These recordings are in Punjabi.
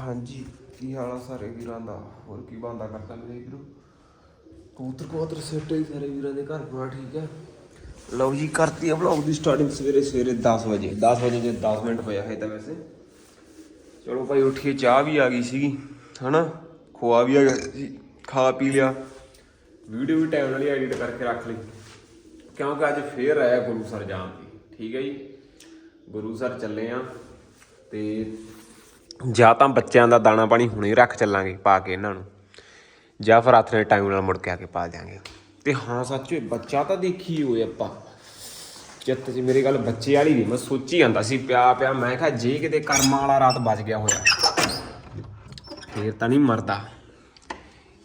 ਹਾਂਜੀ ਕੀ ਹਾਲ ਆ ਸਾਰੇ ਵੀਰਾਂ ਦਾ? ਹੋਰ ਕੀ ਬੰਦਾ ਕਰਦਾ ਮੇਰੇ ਵੀਰੋ ਕਬੂਤਰ ਕਬੂਤਰ ਸੇਟੇ ਸਾਰੇ ਵੀਰਾਂ ਦੇ ਘਰ ਪੂਰਾ ਠੀਕ ਹੈ। ਲਓ ਜੀ ਕਰਤੀ ਆ ਵਲੌਗ ਦੀ ਸਟਾਰਟਿੰਗ ਸਵੇਰੇ ਸਵੇਰੇ 10 ਵਜੇ। 10 ਵਜੇ ਜੇ 10 ਮਿੰਟ ਹੋਇਆ ਹੈ ਤਾਂ ਵੈਸੇ। ਚਲੋ ਭਾਈ ਉੱਠੀਏ ਚਾਹ ਵੀ ਆ ਗਈ ਸੀਗੀ ਹਨਾ? ਖੋਆ ਵੀ ਆ ਗਿਆ ਸੀ ਖਾ ਪੀ ਲਿਆ। ਵੀਡੀਓ ਵੀ ਟਾਈਮ ਨਾਲ ਹੀ ਐਡਿਟ ਕਰਕੇ ਰੱਖ ਲਈ। ਕਿਉਂਕਿ ਅੱਜ ਫੇਰ ਆਇਆ ਗੁਰੂ ਸਰ ਜਾਣ ਦੀ। ਠੀਕ ਹੈ ਜੀ? ਗੁਰੂ ਸਰ ਚੱਲੇ ਆ ਤੇ ਜਾਂ ਤਾਂ ਬੱਚਿਆਂ ਦਾ ਦਾਣਾ ਪਾਣੀ ਹੁਣੇ ਰੱਖ ਚੱਲਾਂਗੇ, ਪਾ ਕੇ ਇਹਨਾਂ ਨੂੰ। ਜਾਂ ਫਿਰ ਰਾਤ ਨੇ ਟਾਈਮ ਨਾਲ ਮੁੜ ਕੇ ਆ ਕੇ ਪਾ ਦਿਆਂਗੇ। ਤੇ ਹਾਂ ਸੱਚ ਬੱਚਾ ਤਾਂ ਦੇਖੀ ਹੋਏ ਆਪਾਂ। ਚਿੱਤ 'ਚ ਮੇਰੀ ਗੱਲ ਬੱਚੇ ਵਾਲੀ ਨਹੀਂ ਮੈਂ ਸੋਚੀ ਜਾਂਦਾ ਸੀ, ਪਿਆ ਪਿਆ, ਮੈਂ ਕਿਹਾ ਜੇ ਕਿਤੇ ਕਰਮਾਂ ਵਾਲਾ ਰਾਤ ਬਚ ਗਿਆ ਹੋਇਆ, ਫੇਰ ਤਾਂ ਨਹੀਂ ਮਰਦਾ।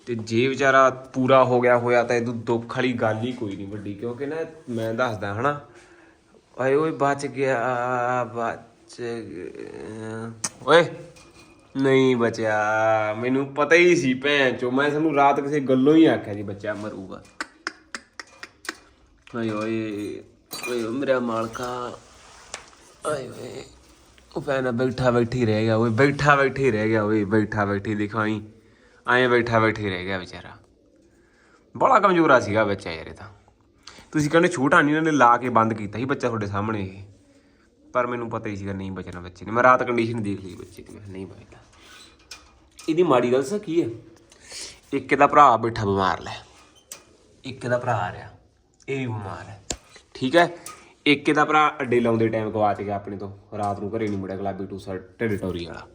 ਤੇ ਜੇ ਵਿਚਾਰਾ ਪੂਰਾ ਹੋ ਗਿਆ ਹੋਇਆ ਤਾਂ ਇਹਦੋਂ ਦੁੱਖ ਵਾਲੀ ਗੱਲ ਹੀ ਕੋਈ ਨਹੀਂ ਵੱਡੀ, ਕਿਉਂਕਿ ਨਾ ਮੈਂ ਦੱਸਦਾ, ਹਨਾ ਓਏ ਓਏ ਬਚ ਗਿਆ ਬਚ ਗਿਆ। ਓਏ ਨਹੀਂ ਬਚਿਆ, ਮੈਨੂੰ ਪਤਾ ਹੀ ਸੀ ਭੈਣ ਚੋ, ਮੈਂ ਸਾਨੂੰ ਰਾਤ ਕਿਸੇ ਗੱਲੋਂ ਹੀ ਆਖਿਆ ਜੀ ਬੱਚਾ ਮਰੂਗਾ। ਓਏ ਓਏ ਓਏ ਓ ਮੇਰਾ ਮਾਲਕਾ ਓਏ ਓਏ ਉਹ ਭੈਣਾ ਬੈਠਾ ਬੈਠੀ ਰਹਿ ਗਿਆ, ਓਏ ਬੈਠਾ ਬੈਠੀ ਰਹਿ ਗਿਆ, ਓਏ ਬੈਠਾ ਬੈਠੀ ਦਿਖਾਈ। ਐਂ ਬੈਠਾ ਬੈਠੀ ਰਹਿ ਗਿਆ ਵਿਚਾਰਾ। ਬੜਾ ਕਮਜ਼ੋਰਾ ਸੀਗਾ ਬੱਚਾ ਯਾਰ ਇਹ ਤਾਂ। ਤੁਸੀਂ ਕਹਿੰਦੇ ਛੋਟਾ ਨਹੀਂ ਇਹਨਾਂ ਨੇ ਲਾ ਕੇ ਬੰਦ ਕੀਤਾ ਸੀ ਬੱਚਾ ਤੁਹਾਡੇ ਸਾਹਮਣੇ ਇਹ। ਪਰ ਮੈਨੂੰ ਪਤਾ ਹੀ ਸੀਗਾ ਨਹੀਂ ਬਚਣਾ ਬੱਚੇ ਨੇ। ਮੈਂ ਰਾਤ ਕੰਡੀਸ਼ਨ ਦੇਖ ਲਈ ਬੱਚੇ ਦੀ, ਮੈਂ ਨਹੀਂ ਬਚਦਾ ਇਹਦੀ ਮਾੜੀ ਗੱਲ ਸਾ ਕੀ ਹੈ? ਇੱਕ ਇਹਦਾ ਭਰਾ ਬੈਠਾ ਬਿਮਾਰ ਲੈ। ਇੱਕ ਇਹਦਾ ਭਰਾ ਆ ਰਿਹਾ, ਇਹ ਵੀ ਬਿਮਾਰ ਹੈ। ਠੀਕ ਹੈ? ਇੱਕ ਇਹਦਾ ਭਰਾ ਅੱਡੇ ਲਾਉਂਦੇ ਟਾਈਮ ਗਵਾਚ ਗਿਆ ਆਪਣੇ ਤੋਂ, ਰਾਤ ਨੂੰ ਘਰੇ ਨਹੀਂ ਮੁੜਿਆ, ਗੁਲਾਬੀ ਟੂ ਟੈਰੀਟੋਰੀ ਵਾਲਾ।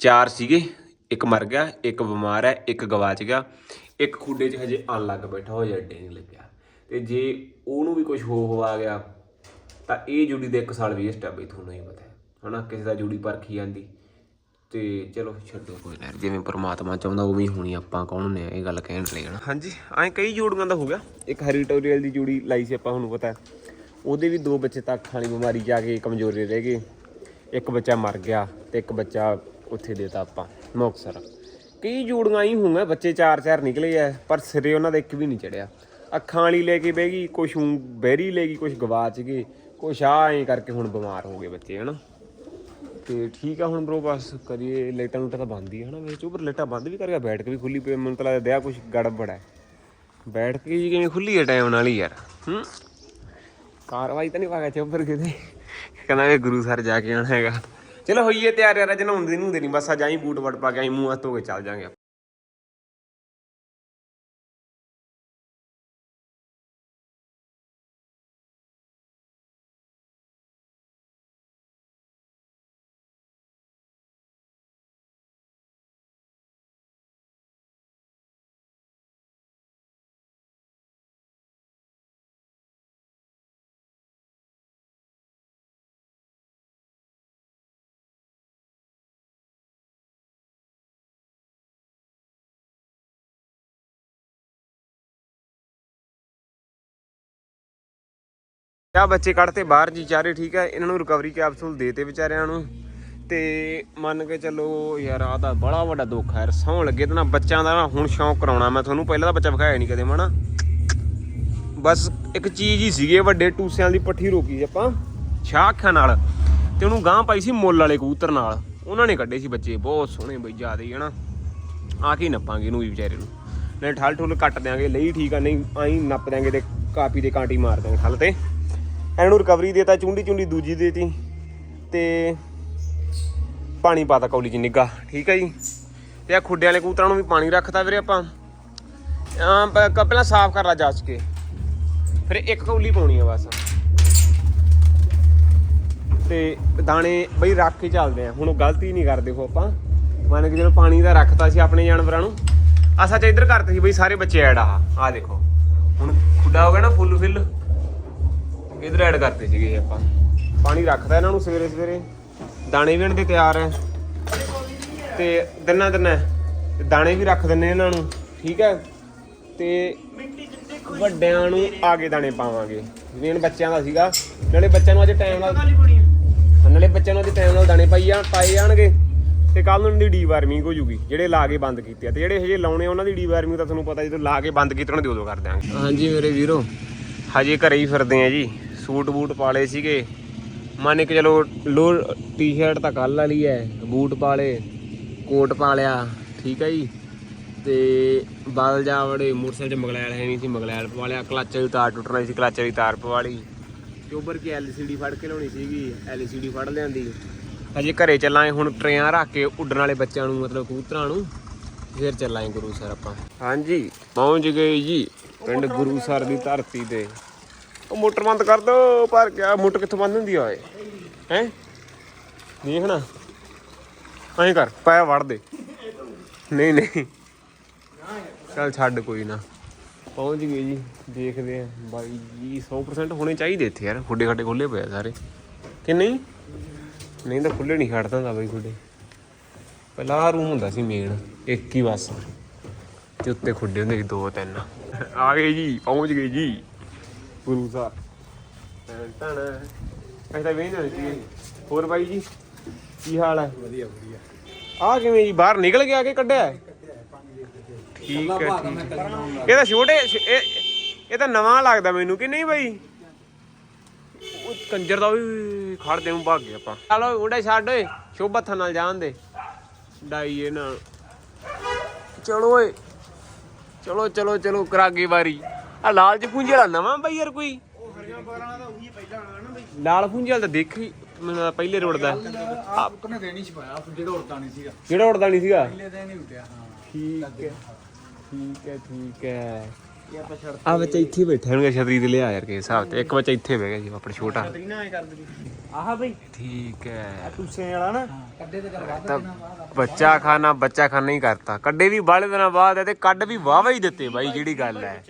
ਚਾਰ ਸੀਗੇ, ਇੱਕ ਮਰ ਗਿਆ, ਇੱਕ ਬਿਮਾਰ ਹੈ, ਇੱਕ ਗਵਾਚ ਗਿਆ। ਇੱਕ ਖੁੱਡੇ 'ਚ ਹਜੇ ਆਣ ਲੱਗ ਬੈਠਾ ਹੋ ਅੱਡੇ ਨਹੀਂ ਲੱਗਿਆ। ਤੇ ਜੇ ਉਹਨੂੰ ਵੀ ਕੁਝ ਹੋ ਹੋ ਆ ਗਿਆ ਤਾਂ ਇਹ ਜੁੜੀ ਦੇ ਇੱਕ ਸਾਲ ਵੇਸਟ ਆ ਬਈ ਤੁਹਾਨੂੰ ਹੀ ਪਤਾ ਹੈ। ਹਨਾ ਕਿਸੇ ਦਾ ਜੁੜੀ ਪਰਖੀ ਜਾਂਦੀ। ਤੇ ਚਲੋ ਛੱਡੋ। ਕੋਈ ਨਾ ਜਿਵੇਂ ਪ੍ਰਮਾਤਮਾ ਚਾਹੁੰਦਾ ਉਵੇਂ ਹੀ ਹੋਣੀ ਆਪਾਂ ਕੌਣ ਨੇ ਇਹ ਗੱਲ ਕਹਿਣ ਲਈ ਹਨਾ। ਹਾਂਜੀ ਐਂ ਕਈ ਜੋੜੀਆਂ ਦਾ ਹੋ ਗਿਆ। ਇੱਕ ਹੈਰੀਟੋਰੀਅਲ ਦੀ ਜੋੜੀ ਲਾਈ ਸੀ ਆਪਾਂ ਤੁਹਾਨੂੰ ਪਤਾ। ਉਹਦੇ ਵੀ ਦੋ ਬੱਚੇ ਤਾਂ ਅੱਖਾਂ ਵਾਲੀ ਬਿਮਾਰੀ ਜਾ ਕੇ ਕਮਜ਼ੋਰੇ ਰਹਿ ਗਏ। ਇੱਕ ਬੱਚਾ ਮਰ ਗਿਆ ਤੇ ਇੱਕ ਬੱਚਾ ਉੱਥੇ ਦੇਤਾ ਆਪਾਂ ਮੁਕਤਸਰ। ਕਈ ਜੋੜੀਆਂ ਹੀ ਹੋਈਆਂ ਬੱਚੇ ਚਾਰ ਚਾਰ ਨਿਕਲੇ ਆ ਪਰ ਸਿਰੇ ਉਹਨਾਂ ਦਾ ਇੱਕ ਵੀ ਨਹੀਂ ਚੜਿਆ। ਅੱਖਾਂ ਵਾਲੀ ਲੈ ਕੇ ਬਹਿ ਗਈ ਕੁਛ ਬਹਿਰੀ ਲੈ ਗਈ ਕੁਛ ਗਵਾਚ ਗਏ। ਕੁਛ ਆ, ਐਂ ਕਰਕੇ ਹੁਣ ਬਿਮਾਰ ਹੋ ਗਏ ਬੱਚੇ, ਹਨਾ। ਤੇ ਠੀਕ ਆ ਹੁਣ ਬ్రో ਬਸ ਕਰੀਏ, ਲਾਈਟਾਂ ਲੂਟਾਂ ਤਾਂ ਬੰਦ ਹੀ ਆ, ਹਨਾ। ਵਿੱਚ ਉੱਪਰ ਲਾਈਟਾਂ ਬੰਦ ਵੀ ਕਰਕੇ ਬੈਠ ਕੇ ਵੀ ਖੁੱਲੀ ਪਈ ਮੈਨੂੰ ਤਾਂ ਲੱਗਦਾ ਦਿਆ ਕੁਛ ਗੜਬੜ ਹੈ ਬੈਠ ਕੇ ਜੀ ਕਿਵੇਂ ਖੁੱਲੀ ਹੈ ਟਾਈਮ ਨਾਲ ਹੀ ਯਾਰ, ਹੂੰ। ਕਾਰਵਾਈ ਤਾਂ ਨਹੀਂ ਪਾਗਾ ਚੋਬਰ ਕਿਤੇ ਕਹਿੰਦਾ ਵੀ ਗੁਰੂ ਸਰ ਜਾ ਕੇ ਆਣਾ ਹੈਗਾ। ਚਲੋ ਹੋਈਏ ਤਿਆਰ ਯਾਰ, ਅੱਜ ਨਹਾਉਂਦੇ ਨੂੰ ਦੇ ਨਹੀਂ, ਬਸ ਅੱਜ ਆਈ ਬੂਟ ਵੜ ਪਾ ਕੇ ਆਈ, ਮੂੰਹ ਹੱਥ ਧੋ ਕੇ ਚੱਲ ਜਾਾਂਗੇ ਆ ਬੱਚੇ ਕੱਢਤੇ ਬਾਹਰ ਜੀ ਚਾਰੇ ਠੀਕ ਆ, ਇਹਨਾਂ ਨੂੰ ਰਿਕਵਰੀ ਕੈਪਸੂਲ ਦੇਤੇ ਵਿਚਾਰਿਆਂ ਨੂੰ। ਤੇ ਮੰਨ ਕੇ ਚੱਲੋ ਯਾਰ ਆਹ ਤਾਂ ਬੜਾ ਵੱਡਾ ਦੁੱਖ ਹੈ ਸੌਣ ਲੱਗੇ ਤਾਂ ਨਾ ਬੱਚਿਆਂ ਦਾ ਹੁਣ ਸ਼ੌਂਕ ਕਰਾਉਣਾ, ਮੈਂ ਤੁਹਾਨੂੰ ਪਹਿਲਾਂ ਤਾਂ ਬੱਚਾ ਵਿਖਾਇਆ ਨਹੀਂ ਕਦੇ ਮਣਾ ਬਸ ਇੱਕ ਚੀਜ਼ ਹੀ ਸੀਗੇ ਵੱਡੇ ਟੂਸਿਆਂ ਦੀ ਪੱਠੀ ਰੋਕੀ ਸੀ ਆਪਾਂ ਛਾਖਾਂ ਨਾਲ। ਤੇ ਉਹਨੂੰ ਗਾਂ ਪਾਈ ਸੀ ਮੁੱਲ ਵਾਲੇ ਕਬੂਤਰ ਨਾਲ। ਉਹਨਾਂ ਨੇ ਕੱਢੇ ਸੀ ਬੱਚੇ, ਬਹੁਤ ਸੋਹਣੇ ਬਈ, ਜਿਆਦੇ ਹੀ ਹਨਾ ਆ ਕੇ ਨੱਪਾਂਗੇ ਇਹਨੂੰ ਵੀ ਵਿਚਾਰੇ ਨੂੰ। ਨਹੀਂ ਠਲ ਠੁੱਲ ਕੱਟ ਦਿਆਂਗੇ, ਲਈ ਠੀਕ ਆ, ਨਹੀਂ, ਆਈ ਨੱਪ ਦਿਆਂਗੇ ਤੇ ਕਾਪੀ ਦੇ ਕਾਂਟੀ ਮਾਰ ਦਿਆਂਗੇ ਠਲ ਤੇ। ਇਹਨੂੰ ਰਿਕਵਰੀ ਦੇਤਾ, ਚੁੰਡੀ ਚੁੰਡੀ ਦੂਜੀ ਦੇਤੀ ਤੇ ਪਾਣੀ ਪਾਤਾ ਕੌਲੀ ਚ ਨਿੱਗਾ ਠੀਕ ਹੈ ਜੀ? ਤੇ ਆ ਖੁੱਡੇ ਵਾਲੇ ਕੂਤਰਾਂ ਨੂੰ ਵੀ ਪਾਣੀ ਰੱਖਤਾ ਵੀਰੇ ਆਪਾਂ। ਪਹਿਲਾਂ ਸਾਫ਼ ਕਰ ਲਾ ਜਾਚ ਕੇ। ਫਿਰ ਇੱਕ ਕੌਲੀ ਪਾਉਣੀ ਆ ਬਸ। ਤੇ ਦਾਣੇ ਬਈ ਰੱਖ ਕੇ ਚੱਲਦੇ ਆ। ਹੁਣ ਉਹ ਗਲਤੀ ਨਹੀਂ ਕਰਦੇ ਹੋ ਆਪਾਂ। ਮੰਨ ਕੇ ਜਦੋਂ ਪਾਣੀ ਦਾ ਰੱਖਤਾ ਸੀ ਆਪਣੇ ਜਾਨਵਰਾਂ ਨੂੰ। ਆ ਸੱਚ ਇੱਧਰ ਕਰਤੇ ਸੀ ਬਈ ਸਾਰੇ ਬੱਚੇ ਐਡ ਆ। ਆ ਦੇਖੋ। ਹੁਣ ਖੁੱਡਾ ਹੋ ਗਿਆ ਨਾ ਫੁੱਲ ਫਿੱਲ ਇਧਰ ਐਡ ਕਰਤੇ ਸੀਗੇ ਆਪਾਂ। ਪਾਣੀ ਰੱਖਦਾ ਇਹਨਾਂ ਨੂੰ ਸਵੇਰੇ ਸਵੇਰੇ। ਦਾਣੇ ਵੀ ਇਹਨਾਂ ਦੇ ਤਿਆਰ ਹੈ ਤੇ ਦਿਨਾਂ ਦਿਨਾਂ ਤੇ ਦਾਣੇ ਵੀ ਰੱਖ ਦਿੰਨੇ ਇਹਨਾਂ ਨੂੰ ਠੀਕ ਹੈ ਤੇ ਵੱਡਿਆਂ ਨੂੰ ਆਗੇ ਦਾਣੇ ਪਾਵਾਂਗੇ। ਜਿਵੇਂ ਇਹਨਾਂ ਬੱਚਿਆਂ ਦਾ ਸੀਗਾ। ਨਾਲੇ ਬੱਚਿਆਂ ਨੂੰ ਅੱਜ ਟਾਈਮ ਨਾਲ ਨਾਲੇ ਬੱਚਿਆਂ ਨੂੰ ਅੱਜ ਟਾਈਮ ਨਾਲ ਦਾਣੇ ਪਾਈ ਆ ਪਾਏ ਜਾਣਗੇ। ਤੇ ਕੱਲ ਨੂੰ ਦੀ ਡੀਵਾਰਮਿੰਗ ਹੋ ਜੂਗੀ ਜਿਹੜੇ ਲਾ ਕੇ ਬੰਦ ਕੀਤੇ ਆ। ਤੇ ਜਿਹੜੇ ਹਜੇ ਲਾਉਣੇ ਆ, ਉਹਨਾਂ ਦੀ ਡੀਵਾਰਮਿੰਗ ਤਾਂ ਤੁਹਾਨੂੰ ਪਤਾ ਜਦੋਂ ਲਾ ਕੇ ਬੰਦ ਕੀਤੇ ਉਹਨਾਂ ਦੀ ਉਦੋਂ ਕਰ ਦਿਆਂਗੇ। ਹਾਂਜੀ ਮੇਰੇ ਵੀਰੋ ਹਜੇ ਘਰੇ ਹੀ ਫਿਰਦੇ ਆ ਜੀ। ਸੂਟ ਬੂਟ ਪਾਲੇ ਸੀਗੇ। ਮੰਨ ਕੇ ਚਲੋ ਲੋ ਟੀ-ਸ਼ਰਟ ਤਾਂ ਕੱਲ ਵਾਲੀ ਹੈ ਬੂਟ ਪਾਲੇ ਕੋਟ ਪਾ ਲਿਆ, ਠੀਕ ਹੈ ਜੀ। ਤੇ ਬਾਦਲ ਜਾ ਵੜੇ ਮੋਟਰਸਾਈਕਲ 'ਚ ਮਗਲੈਲ ਹੈ ਨਹੀਂ ਸੀ, ਮਗਲੈਲ ਪਵਾ ਲਿਆ, ਕਲੱਚ ਦੀ ਤਾਰ ਟੁੱਟਣਾ ਸੀ, ਕਲੱਚ ਦੀ ਤਾਰ ਪਵਾ ਲਈ। ਚੋਬਰ ਕੀ ਐਲਸੀਡੀ ਫੜ ਕੇ ਲਾਉਣੀ ਸੀਗੀ ਐਲਸੀਡੀ ਫੜ ਲਿਆਂਦੀ। ਹਜੇ ਘਰੇ ਚੱਲਾਂਗੇ, ਹੁਣ ਟਰੇਆਂ ਰੱਖ ਕੇ ਉੱਡਣ ਵਾਲੇ ਬੱਚਿਆਂ ਨੂੰ, ਮਤਲਬ ਕਬੂਤਰਾਂ ਨੂੰ, ਫਿਰ ਚੱਲਾਂਗੇ ਗੁਰੂ ਸਰ ਆਪਾਂ। ਹਾਂਜੀ, ਪਹੁੰਚ ਗਏ ਜੀ, ਪਿੰਡ ਗੁਰੂ ਸਰ ਦੀ ਧਰਤੀ ਤੇ। ਉਹ ਮੋਟਰ ਬੰਦ ਕਰ ਦੋ ਪਰ ਕਿਆ ਮੋਟਰ ਕਿੱਥੋਂ ਬੰਦ ਹੁੰਦੀ ਆ ਓਏ? ਹੈ? ਦੇਖਣਾ ਐਂ ਕਰ ਪਾਇਆ ਵੜ ਦੇ। ਨਹੀਂ ਨਹੀਂ। ਚੱਲ ਛੱਡ ਕੋਈ ਨਾ। ਪਹੁੰਚ ਗਏ ਜੀ, ਦੇਖਦੇ ਆ। ਬਾਈ ਜੀ 100% ਹੋਣੇ ਚਾਹੀਦੇ ਇੱਥੇ ਯਾਰ। ਖੁੱਡੇ ਖੱਡੇ ਖੁੱਲੇ ਪਏ ਆ ਸਾਰੇ। ਕਿ ਨਹੀਂ? ਨਹੀਂ ਤਾਂ ਖੁੱਲੇ ਨਹੀਂ ਛੱਡਦਾ ਹੁੰਦਾ ਬਾਈ ਖੁੱਡੇ। ਪਹਿਲਾਂ ਆਹ ਰੂਮ ਹੁੰਦਾ ਸੀ ਮੇਨ ਇੱਕ ਹੀ ਬਸ। ਤੇ ਉੱਤੇ ਖੁੱਡੇ ਹੁੰਦੇ ਸੀ ਦੋ ਤਿੰਨ। ਆ ਗਏ ਜੀ, ਪਹੁੰਚ ਗਏ ਜੀ। ਗੁਰੂ ਸਾਹਿਬ। ਅਸੀਂ ਤਾਂ ਵੇਖ ਨਹੀਂ ਸੀ ਹੋਰ ਬਾਈ ਜੀ ਕੀ ਹਾਲ ਹੈ? ਵਧੀਆ ਵਧੀਆ। ਆ ਕਿਵੇਂ ਜੀ ਬਾਹਰ ਨਿਕਲ ਗਿਆ ਕਿ ਕੱਢਿਆ? ਠੀਕ ਹੈ ਇਹ ਤਾਂ ਛੋਟੇ ਇਹ ਇਹ ਤਾਂ ਨਵਾਂ ਲੱਗਦਾ ਮੈਨੂੰ ਕਿ ਨਹੀਂ ਬਾਈ? ਉਹ ਕੰਜਰ ਦਾ ਵੀ ਖੜ ਦੇ ਨੂੰ ਭੱਗ ਗਿਆ ਆਪਾਂ। ਚਲੋ ਉਹਦਾ ਛੱਡ ਓਏ ਸ਼ੋਭਾ ਨਾਲ ਜਾਣ ਦੇ। ਡਾਈਏ ਨਾਲ। ਚਲੋ ਓਏ ਚਲੋ ਚਲੋ ਚਲੋ ਕਰਾਗੇ ਵਾਰੀ। ਆ ਲਾਲ ਚ ਪੁੰਜੇ ਵਾਲਾ ਨਵਾਂ ਬਾਈ ਯਾਰ ਕੋਈ? ਉਹ ਹਰੀਆਂ ਬਾਰਾਂ ਦਾ ਉਹੀ ਪਹਿਲਾਂ ਆਣਾ ਨਾ ਬਈ ਲਾਲ ਪੁੰਜੇ ਵਾਲਾ ਤਾਂ ਦੇਖੀ ਮੈਨੂੰ ਪਹਿਲੇ ਰੋਡ ਦਾ। ਆਪ ਕੋਨੇ ਦੇਣੀ ਚ ਪਾਇਆ ਜਿਹੜਾ ਉੜਤਾ ਨਹੀਂ ਸੀਗਾ। ਕਿਹੜਾ ਉੜਦਾ ਨਹੀਂ ਸੀਗਾ? ਪਹਿਲੇ ਦਿਨ ਹੀ ਉੱਡਿਆ ਹਾਂ। ਠੀਕ ਹੈ ਠੀਕ ਹੈ ਠੀਕ ਹੈ। ਇਹ ਆਪਾਂ ਛੱਡ ਆ ਬੱਚਾ ਇੱਥੇ ਬੈਠਾ ਹੋਣਗੇ ਛਤਰੀ ਤੇ ਲਿਆ ਯਾਰ ਕੇ ਹਿਸਾਬ ਤੇ। ਇੱਕ ਬੱਚਾ ਇੱਥੇ ਬਹਿ ਗਿਆ ਜੀ ਆਪਣਾ ਛੋਟਾ। ਨਾ ਐ ਕਰ ਦੇ ਆਹ ਬਈ। ਠੀਕ ਹੈ। ਟੂਸੇ ਵਾਲਾ ਨਾ। ਕੱਡੇ ਤੇ ਚੱਲ ਵੱਧ ਤਾਂ ਬੱਚਾ ਖਾਣਾ ਬੱਚਾ ਖਾਣਾ ਹੀ ਕਰਤਾ। ਕੱਡੇ ਵੀ ਬਾਹਲੇ ਦਿਨਾਂ ਬਾਅਦ ਤੇ ਕੱਢ ਵੀ ਵਾਵਾ ਹੀ ਦਿੱਤੇ ਬਾਈ ਜਿਹੜੀ ਗੱਲ ਹੈ।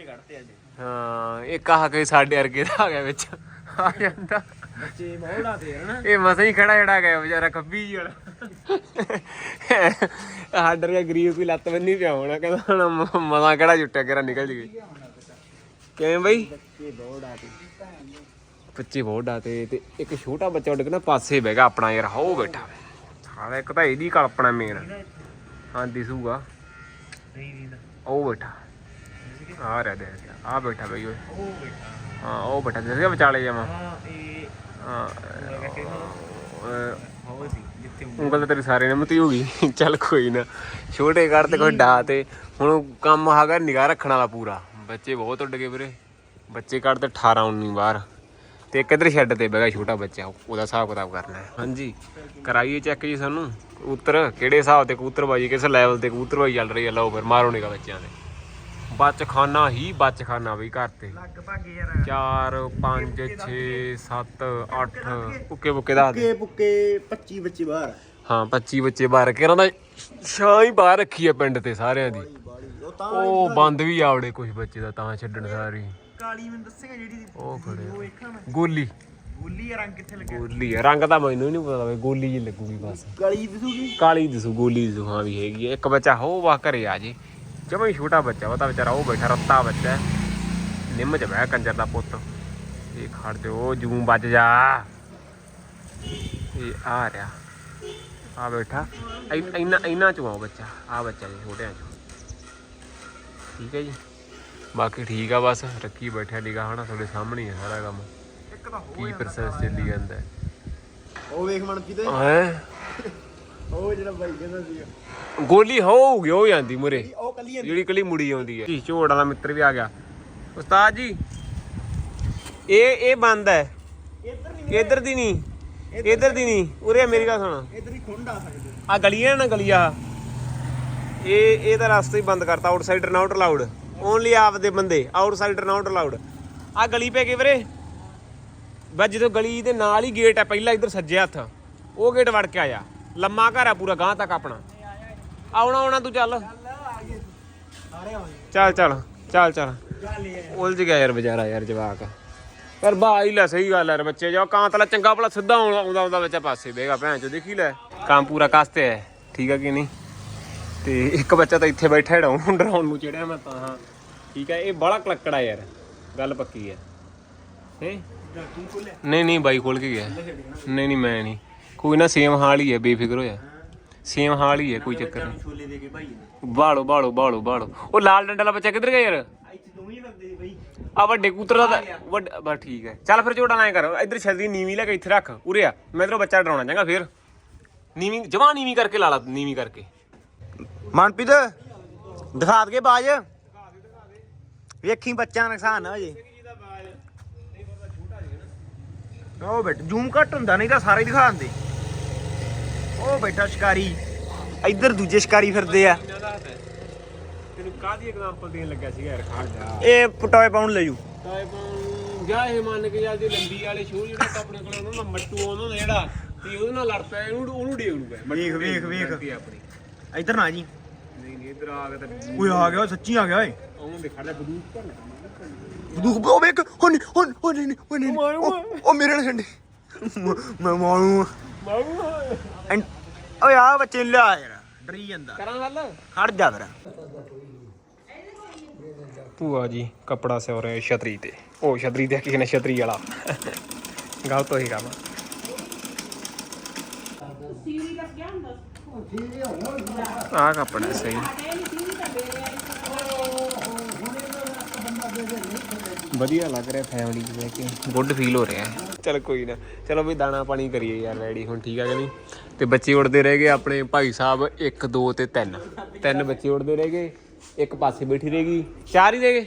ਹਾਂ ਇਹ ਕਹਾ ਕੇ ਸਾਡੇ ਵਰਗੇ ਦਾ ਆ ਗਿਆ ਵਿੱਚ। ਆ ਜਾਂਦਾ। ਬੱਚੇ ਮੋੜਾ ਤੇ ਹਨਾ ਇਹ ਮਸਾਂ ਹੀ ਖੜਾ ਖੜਾ ਗਿਆ ਵਿਚਾਰਾ ਕੱਬੀ ਜੀ ਵਾਲਾ। ਹਾਡਰ ਗਿਆ ਗਰੀਬ ਕੋਈ ਲੱਤ ਬੰਨੀ ਪਿਆ ਹੋਣਾ ਕਹਿੰਦਾ ਹੁਣ ਮਸਾਂ ਕਿਹੜਾ ਜੁੱਟਿਆ ਕਿਹੜਾ ਨਿਕਲ ਜਗੇ ਕਿਵੇਂ ਬਈ? ਬੱਚੇ ਮੋੜਾ ਤੇ ਬੱਚੇ ਡਾਤੇ ਤੇ ਇੱਕ ਛੋਟਾ ਬੱਚਾ ਉੱਡ ਕੇ ਨਾ ਪਾਸੇ ਬਹਿ ਗਿਆ ਆਪਣਾ ਯਾਰ ਹੋ ਬੈਠਾ। ਸਾਲਾ ਇੱਕ ਤਾਂ ਇਹਦੀ ਕਲਪਨਾ ਮੇਨ ਹਾਂ ਦਿਸੂਗਾ। ਉਹ ਬੈਠਾ। ਆ ਰਿਹਾ ਦੇ ਆ ਬੈਠਾ ਬਈ ਓਏ। ਉਹ ਬੈਠਾ। ਹਾਂ ਉਹ ਬੈਠਾ। ਗਿਆ ਵਿਚਾਲੇ ਜਾਵਾਂ ਹਾਂ ਇਹ ਹਾਂ। ਸੀ ਜਿੱਥੇ ਉਂਗਲ ਤੇਰੀ ਸਾਰੇ ਨੇ ਮਤੀ ਹੋ ਗਈ। ਚੱਲ ਕੋਈ ਨਾ। ਛੋਟੇ ਘਰ ਤੇ ਕੋਈ ਡਾ ਤੇ। ਹੁਣ ਕੰਮ ਹੈਗਾ ਨਿਗਾਹ ਰੱਖਣ ਵਾਲਾ ਪੂਰਾ। ਬੱਚੇ ਬਹੁਤ ਉੱਡ ਗਏ ਵੀਰੇ। ਬੱਚੇ ਕੱਢ ਤੇ 18 19 ਬਾਹਰ। ਤੇ ਇੱਕ ਇਧਰ ਸ਼ੈੱਡ ਤੇ ਬਹਿ ਗਿਆ ਛੋਟਾ ਬੱਚਾ। ਉਹਦਾ ਹਿਸਾਬ ਕਿਤਾਬ ਕਰਨਾ ਹੈ। ਹਾਂਜੀ। ਕਰਾਈਏ ਚੈੱਕ ਜੀ ਸਾਨੂੰ। ਕਬੂਤਰ ਕਿਹੜੇ ਹਿਸਾਬ ਤੇ ਕਬੂਤਰਬਾਜੀ ਕਿਸ ਲੈਵਲ ਤੇ ਕਬੂਤਰਬਾਜੀ ਚੱਲ ਰਹੀ ਹੈ। ਲਓ ਫਿਰ ਮਾਰੋ ਨਿਗਾ ਬੱਚਿਆਂ ਦੇ ਬਚਖਾਨਾ ਹੀ ਬਚਖਾਨਾ ਬਈ ਘਰ ਤੇ। ਲਗਭਗ ਯਾਰ। 4 5 6 7 8 ਉੱਕੇ ਬੁੱਕੇ ਦਾ। ਪੁੱਕੇ ਪੁੱਕੇ 25 ਬੱਚੇ ਬਾਹਰ। ਹਾਂ 25 ਬੱਚੇ ਬਾਹਰ ਕੇ ਉਹਨਾਂ ਦਾ ਛਾਂ ਹੀ ਬਾਹਰ ਰੱਖੀ ਆ ਪਿੰਡ ਤੇ ਸਾਰਿਆਂ ਦੀ। ਉਹ ਬੰਦ ਵੀ ਆਵੜੇ ਕੁਝ ਬੱਚੇ ਦਾ ਤਾਂ ਛੱਡਣ ਸਾਰੀ। ਕਾਲੀ ਮੈਨੂੰ ਦੱਸੇਗਾ ਜਿਹੜੀ ਉਹ ਖੜੇ ਉਹ ਵੇਖਾਂ ਮੈਂ? ਗੋਲੀ। ਗੁੱਲੀ ਰੰਗ ਕਿੱਥੇ ਲੱਗਿਆ? ਗੋਲੀ ਆ। ਰੰਗ ਤਾਂ ਮੈਨੂੰ ਨਹੀਂ ਪਤਾ ਬਈ ਗੋਲੀ ਜੀ ਲੱਗੂਗੀ ਬਸ। ਕਾਲੀ ਦਿਸੂਗੀ? ਕਾਲੀ ਦਿਸੂ ਗੋਲੀ ਦਿਸੂ ਹਾਂ ਵੀ ਹੈਗੀ ਆ। ਇੱਕ ਬੱਚਾ ਹੋ ਵਾ ਘਰੇ ਆ ਜੇ। ਜਮਾ ਹੀ ਛੋਟਾ ਬੱਚਾ ਵਾ ਤਾਂ ਵਿਚਾਰਾ ਉਹ ਬੈਠਾ ਰੱਤਾ ਬੱਚਾ। ਨਿੰਮ ਚ ਬਹਿ ਕੰਜਰ ਦਾ ਪੁੱਤ। ਇਹ ਖੜ ਤੇ ਉਹ ਜੂੰ ਵੱਜ ਜਾ। ਇਹ ਆ ਰਿਹਾ। ਆ ਬੈਠਾ। ਇਨ- ਇੰਨਾ ਚੋਂ ਆ ਬੱਚਾ। ਆ ਬੱਚਾ ਜੀ ਛੋਟਿਆਂ ਚੋਂ। ਠੀਕ ਹੈ ਜੀ। ਬਾਕੀ ਠੀਕ ਆ ਬਸ। ਰੱਖੀ ਬੈਠਿਆ ਨਿਗਾ ਹਨਾ ਤੁਹਾਡੇ ਸਾਹਮਣੇ ਹੀ ਸਾਰਾ ਕੰਮ। ਇੱਕ ਤਾਂ ਹੋ ਕੀ ਪ੍ਰੋਸੈਸ ਚੱਲੀ ਜਾਂਦਾ। ਉਹ ਵੇਖ ਮਨਪੀ ਤੇ। ਹੈਂ? ਉਹ ਜਿਹੜਾ ਬਾਈ ਕਹਿੰਦਾ ਗੋਲੀ ਹੋਊਗੀ ਹੋ ਜਾਂਦੀ ਮੁਰੇ। ਉਹ ਕੱਲੀ ਜਿਹੜੀ ਕਲੀ ਮੁੜੀ ਆਉਂਦੀ ਹੈ। ਜੀ ਝੋੜ ਵਾਲਾ ਮਿੱਤਰ ਵੀ ਆ ਗਿਆ। ਉਸਤਾਦ ਜੀ ਇਹ ਇਹ ਬੰਦ ਹੈ। ਇੱਧਰ ਦੀ ਨਹੀਂ। ਇਧਰ ਦੀ ਨਹੀਂ। ਉਰੇ ਮੇਰੀ ਗੱਲ ਸੁਣ। ਇੱਧਰ ਹੀ ਖੁੰਡ ਆ ਸਕਦੇ। ਆ ਗਲੀਆਂ ਨਾ ਗਲੀਆਂ। ਇਹ ਇਹ ਤਾਂ ਰਸਤਾ ਹੀ ਬੰਦ ਕਰਤਾ। ਆਊਟਸਾਈਡਰ ਨਾਟ ਅਲਾਉਡ ਓਨਲੀ ਆਪਦੇ ਬੰਦੇ। ਆਊਟਸਾਈਡਰ ਨਾਟ ਅਲਾਉਡ ਆ ਗਲੀ ਪੈ ਗਈ ਵੀਰੇ। ਬਸ ਜਦੋਂ ਗਲੀ ਦੇ ਨਾਲ ਹੀ ਗੇਟ ਹੈ ਪਹਿਲਾਂ ਇਧਰ ਸੱਜੇ ਹੱਥ। ਉਹ ਗੇਟ ਵੜ ਕੇ ਆਇਆ। ਲੰਮਾ ਘਰ ਆ ਪੂਰਾ ਗਾਂ ਤੱਕ ਆਪਣਾ। ਆਉਣਾ ਆਉਣਾ ਤੂੰ ਚੱਲ। ਚੱਲ ਚੱਲ ਚੱਲ ਚੱਲ। ਉਲਝ ਗਿਆ ਯਾਰ ਵਿਚਾਰਾ ਯਾਰ ਜਵਾਕ। ਪਰ ਬਾਈ ਲੈ ਸਹੀ ਗੱਲ ਯਾਰ ਬੱਚੇ ਜਾਓ ਕਾਂਤਲਾ ਚੰਗਾ ਭਲਾ ਸਿੱਧਾ ਆਉਂਦਾ ਆਉਂਦਾ ਬੱਚਾ ਪਾਸੇ ਬੇਗਾ ਭੈਣ ਚੋ ਦੇਖੀ ਲੈ। ਕੰਮ ਪੂਰਾ ਕਾਸਤੇ ਹੈ ਠੀਕ ਹੈ ਕਿ ਨਹੀਂ? ਤੇ ਇੱਕ ਬੱਚਾ ਤਾਂ ਇੱਥੇ ਬੈਠਾ ਹੈ ਡਾਉਂ ਡਰਾਉਣ ਨੂੰ ਚੜਿਆ ਮੈਂ ਤਾਂ ਹਾਂ। ਠੀਕ ਹੈ ਇਹ ਬੜਾ ਕਲੱਕੜਾ ਯਾਰ ਗੱਲ ਪੱਕੀ ਹੈ? ਹੈ ਨਹੀਂ ਨਹੀਂ ਬਾਈ ਖੋਲ ਕੇ ਗਿਆ। ਨਹੀਂ ਨਹੀਂ ਮੈਂ ਨਹੀਂ। ਕੋਈ ਨਾ ਸੇਮ ਹਾਲ ਹੀ ਹੈ ਬੇਫਿਕਰ ਹੋਇਆ। ਸੇਮ ਹਾਲ ਹੀ ਹੈ ਕੋਈ ਚੱਕਰ ਨਹੀਂ। ਛੋਲੇ ਦੇ ਕੇ ਭਾਈ ਨੇ ਬਾਲੋ ਬਾਲੋ ਬਾਲੋ ਬਾਲੋ। ਉਹ ਲਾਲ ਡੰਡਾ ਵਾਲਾ ਬੱਚਾ ਕਿੱਧਰ ਗਿਆ ਯਾਰ? ਇੱਥੇ ਦੋਵੇਂ ਹੀ ਫਿਰਦੇ ਸੀ ਭਾਈ ਆ ਵੱਡੇ ਕੂਤਰ ਦਾ ਵੱਡ ਬਸ ਠੀਕ ਹੈ। ਚੱਲ ਫਿਰ ਝੋਟਾ ਨਾ ਕਰ। ਇੱਧਰ ਛੱਡੀ ਨੀਵੀਂ ਲੈ ਕੇ ਇੱਥੇ ਰੱਖ। ਉਰੇ ਆ। ਮੈਂ ਤੇਰਾ ਬੱਚਾ ਡਰਾਉਣਾ ਚਾਹਾਂਗਾ ਫਿਰ। ਨੀਵੀਂ ਜਮਾ ਨੀਵੀਂ ਕਰਕੇ ਲਾ ਲਾ ਨੀਵੀਂ ਕਰਕੇ। ਮਨਪ੍ਰੀਤ ਦਿਖਾ ਦਗੇ ਬਾਜ ਵੇਖੀ ਬੱਚਾ ਨੁਕਸਾਨ ਨਾ ਹੋ ਜੇ ਉਹ ਬੇਟ ਜ਼ੂਮ ਘੱਟ ਹੁੰਦਾ ਨਹੀਂ ਤਾਂ ਸਾਰੇ ਹੀ ਦਿਖਾ ਦਿੰਦੇ। ਉਹ ਬੈਠਾ ਸ਼ਿਕਾਰੀ। ਇੱਧਰ ਦੂਜੇ ਸ਼ਿਕਾਰੀ ਫਿਰਦੇ ਆ। ਤੈਨੂੰ ਕਾਦੀ ਐਗਜ਼ਾਮਪਲ ਦੇਣ ਲੱਗਿਆ ਸੀਗਾ ਯਾਰ ਖੜ ਜਾ। ਇਹ ਪਟੋਏ ਪਾਉਣ ਲੈ ਜੂ ਤਾਏ ਜਾ ਇਹ ਮੰਨ ਕੇ ਜਾ ਜੇ ਲੰਬੀ ਵਾਲੇ ਸ਼ੋਅ ਜਿਹੜਾ ਆਪਣੇ ਕੋਲ ਉਹਨਾਂ ਦਾ ਮੱਟੂ ਉਹਨਾਂ ਦਾ ਜਿਹੜਾ ਤੇ ਉਹਦੇ ਨਾਲ ਲੜ ਪਿਆ ਇਹਨੂੰ ਉਹਨੂੰ ਡੇਗ ਲੂਗਾ ਵੇਖ, ਵੇਖ, ਵੇਖ। ਆਪਣੀ। ਇੱਧਰ ਨਾ ਜੀ। ਨਹੀਂ ਨਹੀਂ ਇਧਰ ਆ ਗਿਆ ਤਾਂ ਓਏ ਆ ਗਿਆ ਸੱਚੀ ਆ ਗਿਆ ਓਏ। ਉਹਨੂੰ ਦਿਖਾ ਲੈ ਬਦੂਕ ਕਰ ਬੰਦੂਕ ਉਹ ਵੇਖ ਹੁਣ ਹੁਣ ਹੁਣ ਨਹੀਂ ਉਹ ਨਹੀਂ ਉਹ- ਉਹ ਮੇਰੇ ਨਾਲ ਛੰਡੀ। ਮੈਂ ਮਾਰੂ ਓਏ ਆ ਬੱਚੇ ਨੂੰ ਲਿਆ ਯਾਰ ਡਰੀ ਜਾਂਦਾ। ਕਰਾਂ ਗੱਲ? ਖੜ ਜਾ ਫਿਰ। ਭੂਆ ਜੀ ਕਪੜਾ ਸਿਉ ਰਹੇ ਛਤਰੀ ਤੇ। ਉਹ ਛਤਰੀ ਤੇ ਕਿਸੇ ਨੇ ਛਤਰੀ ਵਾਲਾ। ਗਲਤ ਹੋਈ ਕੰਮ ਆ। ਕਪੜਾ ਸਹੀ। ਵਧੀਆ ਲੱਗ ਰਿਹਾ ਫੈਮਿਲੀ ਬਹਿ ਕੇ। ਗੁੱਡ ਫੀਲ ਹੋ ਰਿਹਾ ਹੈ ਚਲ ਕੋਈ ਨਾ। ਚਲੋ ਵੀ ਦਾਣਾ ਪਾਣੀ ਕਰੀਏ ਯਾਰ ਰੈਡੀ ਹੁਣ ਠੀਕ ਆ ਕਿ ਨਹੀਂ? ਤੇ ਬੱਚੇ ਉੜਦੇ ਰਹਿ ਗਏ ਆਪਣੇ ਭਾਈ ਸਾਹਿਬ 1 2 ਤੇ 3 ਤਿੰਨ ਬੱਚੇ ਉੜਦੇ ਰਹਿ ਗਏ ਇੱਕ ਪਾਸੇ ਬੈਠੀ ਰਹਿ ਗਈ। ਚਾਰ ਹੀ ਰਹਿ ਗਏ?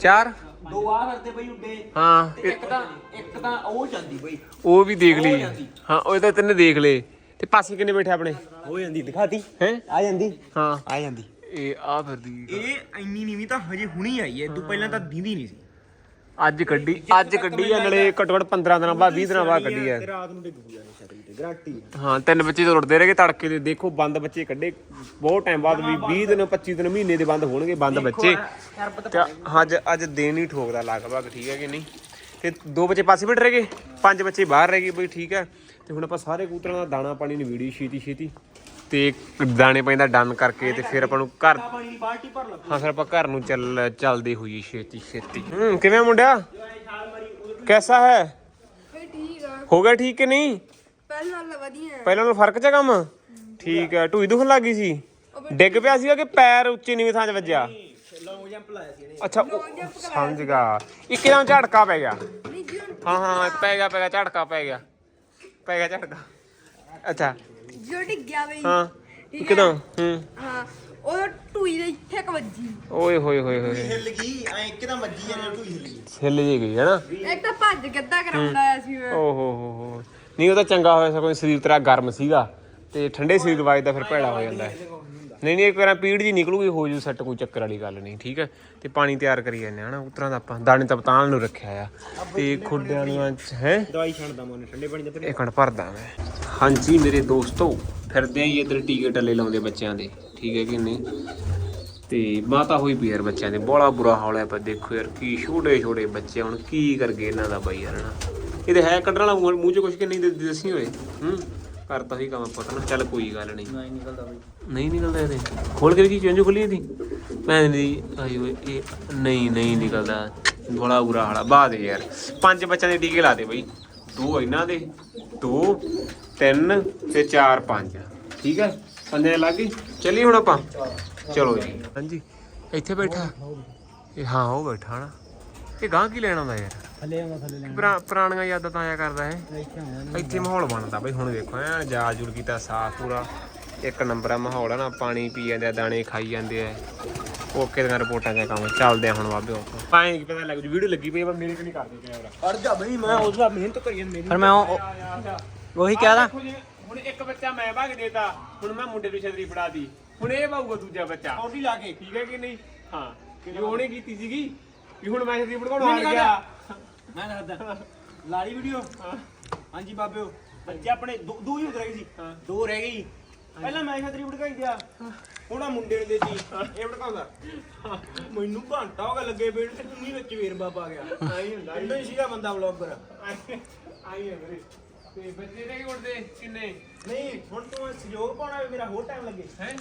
ਚਾਰ? ਦੋ ਆ ਫਿਰਦੇ ਬਈ ਉੱਡੇ। ਹਾਂ ਇੱਕ ਤਾਂ ਇੱਕ ਤਾਂ ਉਹ ਜਾਂਦੀ ਬਈ। ਉਹ ਵੀ ਦੇਖ ਲਈ। ਹਾਂ ਉਹ ਤਾਂ ਤੈਨੇ ਦੇਖ ਲਏ। ਤੇ ਪਾਸੇ ਕਿੰਨੇ ਬੈਠੇ ਆਪਣੇ? ਹੋ ਜਾਂਦੀ ਦਿਖਾਤੀ। ਹੈ? ਆ ਜਾਂਦੀ। ਹਾਂ। ਆ ਜਾਂਦੀ। ਇਹ ਆ ਫਿਰਦੀ। ਇਹ ਇੰਨੀ ਨੀਵੀਂ ਤਾਂ ਹਜੇ ਹੁਣੀ ਆਈ ਐ ਇਦੋਂ ਪਹਿਲਾਂ ਤਾਂ ਦੀਂਦੀ ਨਹੀਂ ਸੀ। ਅੱਜ ਕੱਢੀ ਅੱਜ ਕੱਢੀ ਆ ਨਾਲੇ ਘੱਟੋ ਘੱਟ 15 ਦਿਨਾਂ ਬਾਅਦ 20 ਦਿਨਾਂ ਬਾਅਦ ਕੱਢੀ ਆ। ਤੇ ਰਾਤ ਨੂੰ ਡਿੱਗ ਤੇ ਗਰੰਟੀ ਹਾਂ ਤਿੰਨ ਬੱਚੇ ਤਾਂ ਉੜਦੇ ਰਹਿ ਗਏ ਤੜਕੇ ਦੇ ਦੇਖੋ ਬੰਦ ਬੱਚੇ ਕੱਢੇ ਬਹੁਤ ਟਾਈਮ ਬਾਅਦ ਵੀ 20 ਦਿਨ 25 ਦਿਨ ਮਹੀਨੇ ਦੇ ਬੰਦ ਹੋਣਗੇ ਬੰਦ ਬੱਚੇ। ਤੇ ਅੱਜ ਅੱਜ ਦਿਨ ਹੀ ਠੋਕਦਾ ਲਗਭਗ ਠੀਕ ਹੈ ਕਿ ਨਹੀਂ? ਤੇ ਦੋ ਬੱਚੇ ਪਾਸੇ ਬੈਠ ਰਹਿ ਗਏ ਪੰਜ ਬੱਚੇ ਬਾਹਰ ਰਹਿ ਗਏ ਬਈ ਠੀਕ ਹੈ। ਤੇ ਹੁਣ ਆਪਾਂ ਸਾਰੇ ਕਬੂਤਰਾਂ ਦਾ ਦਾਣਾ ਪਾਣੀ ਨੂੰ ਵੀਡੀਓ ਛੇਤੀ ਛੇਤੀ ਤੇ ਦਾਣੇ ਪੈਂਦਾ ਡਨ ਕਰਕੇ ਤੇ ਫਿਰ ਆਪਾਂ ਨੂੰ ਘਰ ਪਾਣੀ ਦੀ ਬਾਲਟੀ ਭਰ ਲਾ ਹਾਂ ਫਿਰ ਆਪਾਂ ਘਰ ਨੂੰ ਚੱਲ ਚੱਲਦੇ ਹੋਈਏ ਛੇਤੀ ਛੇਤੀ। ਹੂੰ ਕਿਵੇਂ ਆ ਮੁੰਡਿਆ? ਕੈਸਾ ਹੈ? ਫੇ ਠੀਕ ਆ। ਹੋ ਗਿਆ ਠੀਕ ਕਿ ਨਹੀਂ? ਪਹਿਲਾਂ ਨਾਲੋਂ ਵਧੀਆ ਪਹਿਲਾਂ ਨਾਲੋਂ ਫ਼ਰਕ ਚ ਕੰਮ? ਠੀਕ ਹੈ ਢੂਈ ਦੁਖਣ ਲੱਗੀ ਸੀ? ਡਿੱਗ ਪਿਆ ਸੀਗਾ ਕਿ ਪੈਰ ਉੱਚੀ ਨੀਵੀਂ ਥਾਂ 'ਚ ਵੱਜਿਆ? ਲੌਂਗ ਜੰਪ ਲਾਇਆ ਸੀ ਇਹਨੇ। ਅੱਛਾ ਉਹ- ਸਮਝ ਗਿਆ। ਇੱਕਦਮ ਝਟਕਾ ਪੈ ਗਿਆ। ਨਹੀਂ ਹਾਂ ਹਾਂ ਪੈ ਗਿਆ ਪੈ ਗਿਆ ਝਟਕਾ ਪੈ ਗਿਆ। ਪੈ ਗਿਆ ਝਟਕਾ। ਅੱਛਾ। ਜਿਉਂ ਡਿੱਗ ਗਿਆ ਬਈ। ਹਾਂ ਠੀਕ ਹੈ? ਇੱਕਦਮ ਹੂੰ। ਹਾਂ ਉਹ ਟੂਈ ਦੇ ਇੱਥੇ ਕ ਵੱਜੀ। ਓਏ ਹੋਏ ਹੋਏ ਹੋਏ। ਹਿੱਲ ਗਈ ਐ ਇੱਕਦਮ ਵੱਜੀ ਜਾਂਦੀ ਢੂਈ ਹਿੱਲ ਗਈ। ਹਿੱਲ ਜੀ ਗਈ ਹੈ ਨਾ ਇੱਕ ਤਾਂ ਭੱਜ ਗੱਦਾ ਕਰਾਉਂਦਾ ਆਇਆ ਸੀ ਮੈਂ। ਓਹ ਹੋ ਹੋ। ਹੋ ਨਹੀਂ ਉਹ ਤਾਂ ਚੰਗਾ ਹੋਇਆ ਸਗੋਂ ਸਰੀਰ ਤੇਰਾ ਗਰਮ ਸੀਗਾ ਤੇ ਠੰਡੇ ਸਰੀਰ ਵੱਜਦਾ ਫਿਰ ਭੈੜਾ ਹੋ ਜਾਂਦਾ ਹੈ। ਨਹੀਂ ਨਹੀਂ ਇੱਕ ਵਾਰ ਪੀੜ ਜੀ ਨਿਕਲੂਗੀ ਹੋ ਜੂ ਸੱਟ ਕੋਈ ਚੱਕਰ ਵਾਲੀ ਗੱਲ ਨਹੀਂ ਠੀਕ ਹੈ? ਤੇ ਪਾਣੀ ਤਿਆਰ ਕਰੀ ਜਾਂਦੇ ਹਨਾ? ਉਤਰਾਂ ਦਾ ਆਪਾਂ ਦਾਣੇ ਤਾਂ ਪਤਾਲ ਨੂੰ ਰੱਖਿਆ ਆ। ਤੇ ਖੁੱਡਿਆਂ ਨੂੰ ਹੈ? ਦਵਾਈ ਛੱਡਦਾ ਮੈਂ ਠੰਡੇ ਪਾਣੀ ਦਾ ਇੱਕ ਮਿੰਟ ਭਰਦਾ ਮੈਂ। ਹਾਂਜੀ ਮੇਰੇ ਦੋਸਤੋ ਫਿਰਦੇ ਆਂ ਇੱਧਰ ਟੀਕੇ ਟੱਲੇ ਲਾਉਂਦੇ ਬੱਚਿਆਂ ਦੇ ਠੀਕ ਹੈ ਕਿ ਨਹੀਂ? ਤੇ ਮਾਤਾ ਹੋਈ ਪਈ ਯਾਰ ਬੱਚਿਆਂ ਦੇ ਬੜਾ ਬੁਰਾ ਹਾਲ ਹੈ ਪਰ ਦੇਖੋ ਯਾਰ ਕੀ ਛੋਟੇ ਛੋਟੇ ਬੱਚੇ ਹੁਣ ਕੀ ਕਰਗੇ ਇਹਨਾਂ ਦਾ ਬਾਈ ਯਾਰ ਹਨਾ? ਇਹਦੇ ਹੈ ਕੱਢਣ ਵਾਲਾ ਮੂੰਹ ਮੂੰਹ ਚ ਕੁਝ ਕਿ ਨਹੀਂ ਦ- ਦੱਸੀ ਹੋਏ ਹੂੰ? ਕਰਤਾ ਹੀ ਕੰਮ ਪਤਾ ਨਾ ਚੱਲ ਕੋਈ ਗੱਲ ਨਹੀਂ। ਨਹੀਂ ਨਿਕਲਦਾ ਬਈ। ਨਹੀਂ ਨਿਕਲਦਾ ਇਹਦੇ। ਖੋਲ ਕੇ ਦੇਖੀ ਚੰਜੂ ਖੁੱਲੀ ਇਹਦੀ? ਮੈਂ ਦੀ ਆਈ ਓਏ ਇਹ ਨਹੀਂ ਨਹੀਂ ਨਿਕਲਦਾ। ਬੜਾ ਬੁਰਾ ਹਾਲਾ ਬਾਦ ਯਾਰ। ਪੰਜ ਬੱਚਿਆਂ ਦੇ ਟੀਕੇ ਲਾ ਦੇ ਬਈ। ਦੋ ਇਹਨਾਂ ਦੇ ਦੋ ਤਿੰਨ ਤੇ ਚਾਰ ਪੰਜ। ਠੀਕ ਹੈ ਪੰਜੇ ਲੱਗ ਗਈ ਚੱਲੀ ਹੁਣ ਆਪਾਂ? ਚਲੋ ਜੀ। ਹਾਂਜੀ ਇੱਥੇ ਬੈਠਾ। ਇਹ ਹਾਂ ਉਹ ਬੈਠਾ ਨਾ। ਇਹ ਗਾਂ ਕੀ ਲੈਣ ਆਉਂਦਾ ਯਾਰ? ਥੱਲੇ ਆਉਂਦਾ ਥੱਲੇ ਲੈਣ। ਪੁਰਾ- ਪੁਰਾਣੀਆਂ ਯਾਦਾਂ ਤਾਂ ਆਇਆ ਕਰਦਾ ਹੈ ਇੱਥੇ ਆਉਂਦਾ ਇੱਥੇ ਮਾਹੌਲ ਬਣਦਾ ਬਈ ਹੁਣ ਵੇਖੋ ਐ ਜਾ ਜੁੜ ਕੀਤਾ ਸਾਫ਼ ਪੂਰਾ। ਇੱਕ ਨੰਬਰ ਆ ਮਾਹੌਲ ਆ ਨਾ ਪਾਣੀ ਪੀ ਜਾਂਦੇ ਆ ਦਾਣੇ ਖਾਈ ਜਾਂਦੇ ਆ। ਓਕੇ ਦੀਆਂ ਰਿਪੋਰਟਾਂ ਦਾ ਕੰਮ ਚੱਲਦੇ ਆ ਹੁਣ ਵਾਬੇ ਪਾਣੀ ਕੀ ਪਤਾ ਲੱਗ ਜੂ ਵੀਡੀਓ ਲੱਗੀ ਪਈ ਪਰ ਮੇਰੇ ਕੋਲ ਨਹੀਂ ਕਰਦੇ ਕੈਮਰਾ ਅੜ ਜਾ ਬਈ ਮੈਂ ਉਸ ਦਾ ਮਿਹਨਤ ਕਰੀ ਜਾਂਦਾ ਮੇਰੀ ਪਰ ਮੈਂ ਉਹ- ਉਹੀ ਕਹਦਾ ਦੇਖੋ ਜੀ, ਹੁਣ ਇੱਕ ਬੱਚਾ ਮੈਂ ਭਾਗ ਦੇਤਾ ਹੁਣ ਮੈਂ ਮੁੰਡੇ ਨੂੰ ਛਤਰੀ ਫੜਾਦੀ ਹੁਣ ਇਹ ਪਾਊਗਾ ਦੂਜਾ ਬੱਚਾ। ਪੌੜੀ ਲਾ ਕੇ। ਠੀਕ ਹੈ ਕਿ ਨਹੀਂ? ਹਾਂ। ਕਿ ਉਹਨੇ ਕੀਤੀ ਸੀਗੀ ਵੀ ਹੁਣ ਮੈਂ ਛਤਰੀ ਫੜਾਉਣ ਹਾਰ ਗਿਆ। ਮੈਂ ਦੱਸਦਾ ਲਾਲੀ ਵੀਡੀਓ। ਹਾਂਜੀ ਬਾਬਿਓ ਬੱਚੇ ਆਪਣੇ ਦੋ ਦੋ ਹੀ ਉਤਰ ਗਏ ਸੀ। ਦੋ ਰਹਿ ਗਈ ਪਹਿਲਾਂ ਮੈਂ ਛਤਰੀ ਵੜਕਾਈ ਗਿਆ ਹੁਣ ਆ ਮੁੰਡੇ ਨੇ ਦੇਤੀ। ਇਹ ਵੜਕਾਉਂਦਾ ਮੈਨੂੰ ਘੰਟਾ ਹੋ ਗਿਆ ਲੱਗੇ ਬੇੜ ਤੇ ਤੂੰ ਹੀ ਵਿੱਚ ਵੇਰ ਬਾਬਾ ਗਿਆ। ਆਈ ਹੁੰਦਾ ਇੰਦੋਂ ਹੀ ਸੀਗਾ ਬੰਦਾ ਵਲੌਗਰ ਆਈ ਹੈ ਵੀਰੇ। ਤੇ ਬੱਚੇ ਦੇ ਕੀ ਉੜਦੇ ਕਿੰਨੇ? ਨਹੀਂ ਹੁਣ ਤੂੰ ਸਹਿਯੋਗ ਪਾਉਣਾ ਮੇਰਾ ਹੋਰ ਟਾਈਮ ਲੱਗੇ। ਹੈ?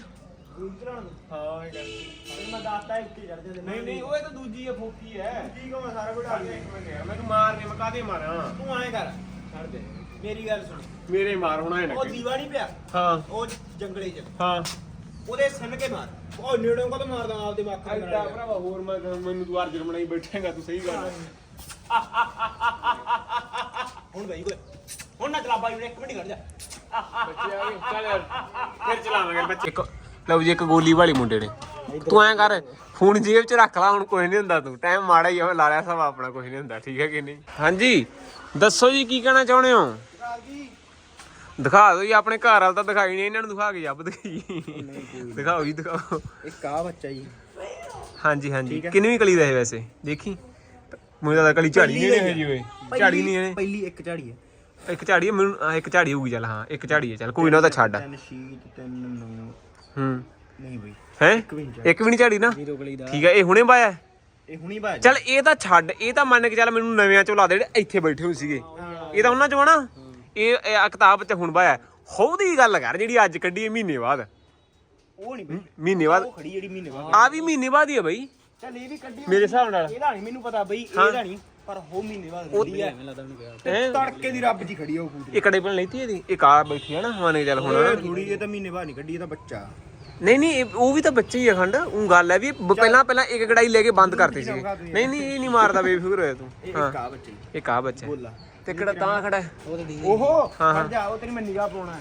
ਦੂਜੀ ਚਲਾਉਣ ਨੂੰ? ਹਾਂ ਇਹ ਫਿਰ ਮੈਂ ਦੱਸਤਾ ਇੱਥੇ ਚੜ ਜਾਂਦੇ ਨਹੀਂ ਨਹੀਂ ਉਹ ਤਾਂ ਦੂਜੀ ਆ ਫੋਕੀ ਹੈ। ਠੀਕ ਹੋ ਮੈਂ ਸਾਰਾ ਕੁਝ ਆ ਗਿਆ। ਮੈਂ ਤੂੰ ਮਾਰ ਕੇ ਮੈਂ ਕਾਦੇ ਮਾਰਾਂ? ਤੂੰ ਐਂ ਕਰ ਛੱਡ ਦੇ। ਮੇਰੀ ਗੱਲ ਸੁਣ। ਮੇਰੇ ਮਾਰ ਹੋਣਾ ਹੈ ਨਾ ਉਹ ਦੀਵਾ ਨਹੀਂ ਪਿਆ? ਹਾਂ। ਉਹ ਜੰਗਲੇ 'ਚ। ਹਾਂ। ਉਹਦੇ ਸਿੰਨ ਕੇ ਮਾਰ। ਉਹ ਨੇੜੋਂ ਕਦੋਂ ਮਾਰਦਾ ਆਪਦੇ ਮੱਖ ਦੇ ਐਡਾ ਨਾਲ ਭਰਾਵਾ ਹੋਰ ਮੈਂ ਮੈਨੂੰ ਤੂੰ ਅਰਜਨ ਬਣਾਈ ਬੈਠੇਗਾ ਤੂੰ ਸਹੀ ਗੱਲ ਹੁਣ ਬਈ ਕੋਲੇ ਹੁਣ ਨਾ ਚਲਾ ਬਾਈ ਇੱਕ ਮਿੰਟ ਹੀ ਖੜ ਜਾ। ਬੱਚੇ ਆ ਗਏ ਚੱਲ ਯਾਰ ਫਿਰ ਚਲਾਵਾਂਗੇ ਬੱਚੇ। ਇੱਕ ਲਓ ਜੀ ਇੱਕ ਗੋਲੀ ਵਾਲੀ ਮੁੰਡੇ ਨੇ। ਤੂੰ ਐਂ ਕਰ ਫੋਨ ਜੇਬ 'ਚ ਰੱਖ ਲਾ ਹੁਣ ਕੋਈ ਨਹੀਂ ਹੁੰਦਾ ਤੂੰ। ਟਾਈਮ ਮਾੜਾ ਹੀ ਆ ਲਾ ਲਿਆ ਸਭ ਆਪਣਾ ਕੁਝ ਨਹੀਂ ਹੁੰਦਾ ਠੀਕ ਹੈ ਕਿ ਨਹੀਂ? ਹਾਂਜੀ ਦੱਸੋ ਜੀ ਕੀ ਕਹਿਣਾ ਚਾਹੁੰਦੇ ਹੋ? ਦਿਖਾ ਦਿਓ ਜੀ ਆਪਣੇ ਘਰ ਵਾਲ ਤਾਂ ਦਿਖਾਈ ਨਹੀਂ ਇਹਨਾਂ ਨੂੰ ਦਿਖਾ ਕੇ ਜੱਬ ਦਿਖਾਈ। ਦਿਖਾਓ ਜੀ ਦਿਖਾਓ। ਇੱਕ ਆ ਬੱਚਾ ਜੀ। ਹਾਂਜੀ ਹਾਂਜੀ। ਕਿੰਨਵੀਂ ਕਲੀ ਦਾ ਹੈ ਵੈਸੇ? ਦੇਖੀ? ਮੈਨੂੰ ਤਾਂ ਕਲੀ ਝਾੜੀ ਨਹੀਂ ਹੈ ਜੀ ਓਏ। ਝਾੜੀ ਨਹੀਂ ਹੈ ਪਹਿਲੀ ਇੱਕ ਝਾੜੀ ਹੈ। ਇੱਕ ਝਾੜੀ ਮੈਨੂੰ ਇੱਕ ਝਾੜੀ ਹੋਊਗੀ ਚੱਲ ਹਾਂ ਇੱਕ ਝਾੜੀ ਹੈ ਚੱਲ ਕੋਈ ਨਾ ਉਹ ਤਾਂ ਛੱਡ। ਤਿੰਨ ਸ਼ੀਟ ਤਿੰਨ ਨੌ। ਹੂੰ। ਨਹੀਂ ਬਈ। ਹੈ? ਇੱਕ ਵੀ ਨਹੀਂ ਇੱਕ ਵੀ ਨਹੀਂ ਝਾੜੀ ਨਾ? ਜ਼ੀਰੋ ਗਲੀ ਦਾ। ਠੀਕ ਹੈ ਇਹ ਹੁਣੇ ਪਾਇਆ ਇਹ ਹੁਣੀ ਬਾਜ ਚੱਲ ਇਹ ਤਾਂ ਛੱਡ ਇਹ ਤਾਂ ਮੰਨ ਕੇ ਚੱਲ ਮੈਨੂੰ ਨਵਿਆਂ ਚੋਂ ਲਾ ਦੇ ਜਿਹੜੇ ਇੱਥੇ ਬੈਠੇ ਹੋਏ ਸੀਗੇ। ਇਹ ਤਾਂ ਉਹਨਾਂ ਚੋਂ ਆ ਨਾ? ਇਹ ਕਿਤਾਬ 'ਚ ਹੁਣ ਪਾਇਆ ਹੋ ਦੀ ਗੱਲ ਕਰ ਜਿਹੜੀ ਅੱਜ ਕੱਢੀ ਹੈ ਮਹੀਨੇ ਬਾਅਦ। ਉਹ ਨਹੀਂ ਬਈ। ਮਹੀਨੇ ਬਾਅਦ। ਉਹ ਖੜੀ ਜਿਹੜੀ ਮਹੀਨੇ ਬਾਅਦ। ਆ ਵੀ ਮਹੀਨੇ ਬਾਅਦ ਹੀ ਹੈ ਬਈ। ਚੱਲ ਇਹ ਵੀ ਕੱਢੀ ਮੇਰੇ ਹਿਸਾਬ ਨਾਲ। ਇਹਦਾ ਨਹੀਂ ਮੈਨੂੰ ਪਤਾ ਬਈ ਇਹਦਾ ਨਹੀਂ। ਪਰ ਹੋ ਮਹੀਨੇ ਬਾਅਦ ਖੜੀ ਹੈ ਹੈਂ? ਤੜਕੇ ਦੀ ਰੱਬ ਜੀ ਖੜੀ ਆ ਉਹ ਕੂਦਰੀ ਇਹ ਕੜੇ ਪਣ ਲੈਤੀ ਇਹਦੀ? ਇੱਕ ਆ ਬੈਠੀ ਹੈ ਨਾ ਮੰਨ ਕੇ ਚੱਲ ਹੁਣ। ਥੋੜੀ ਇਹ ਤਾਂ ਮਹੀਨੇ ਬਾਅਦ ਨਹੀਂ ਕੱਢੀ ਇਹ ਤਾਂ ਬੱਚਾ। ਨਹੀਂ ਨਹੀਂ ਇਹ- ਉਹ ਵੀ ਤਾਂ ਬੱਚੇ ਹੀ ਆ ਖੰਡ। ਉਹ ਗੱਲ ਹੈ ਵੀ ਬ- ਪਹਿਲਾਂ ਪਹਿਲਾਂ ਇੱਕ ਕੜਾਈ ਲੈ ਕੇ ਬੰਦ ਕਰਤੇ ਸੀ ਨਹੀਂ ਨਹੀਂ ਇਹ ਨਹੀਂ ਮਾਰਦਾ ਬੇਫਿਕਰ ਹੋਇਆ ਤੂੰ। ਇਹ ਹਾਂ। ਇੱਕ ਆ ਬੱਚਾ। ਜੀ ਇੱਕ ਆ ਬੱਚਾ। ਹੈ। ਬੋਲਾ ਤੇ ਕਿਹੜਾ ਤਾਂ ਖੜਾ। ਹੈ। ਓਹੋ ਹਾਂ, ਹਾਂ। ਖੜ ਜਾ ਉਹ ਤੇਰੀ ਮੈਂ ਨਿਗਾਹ ਪਾਉਣਾ।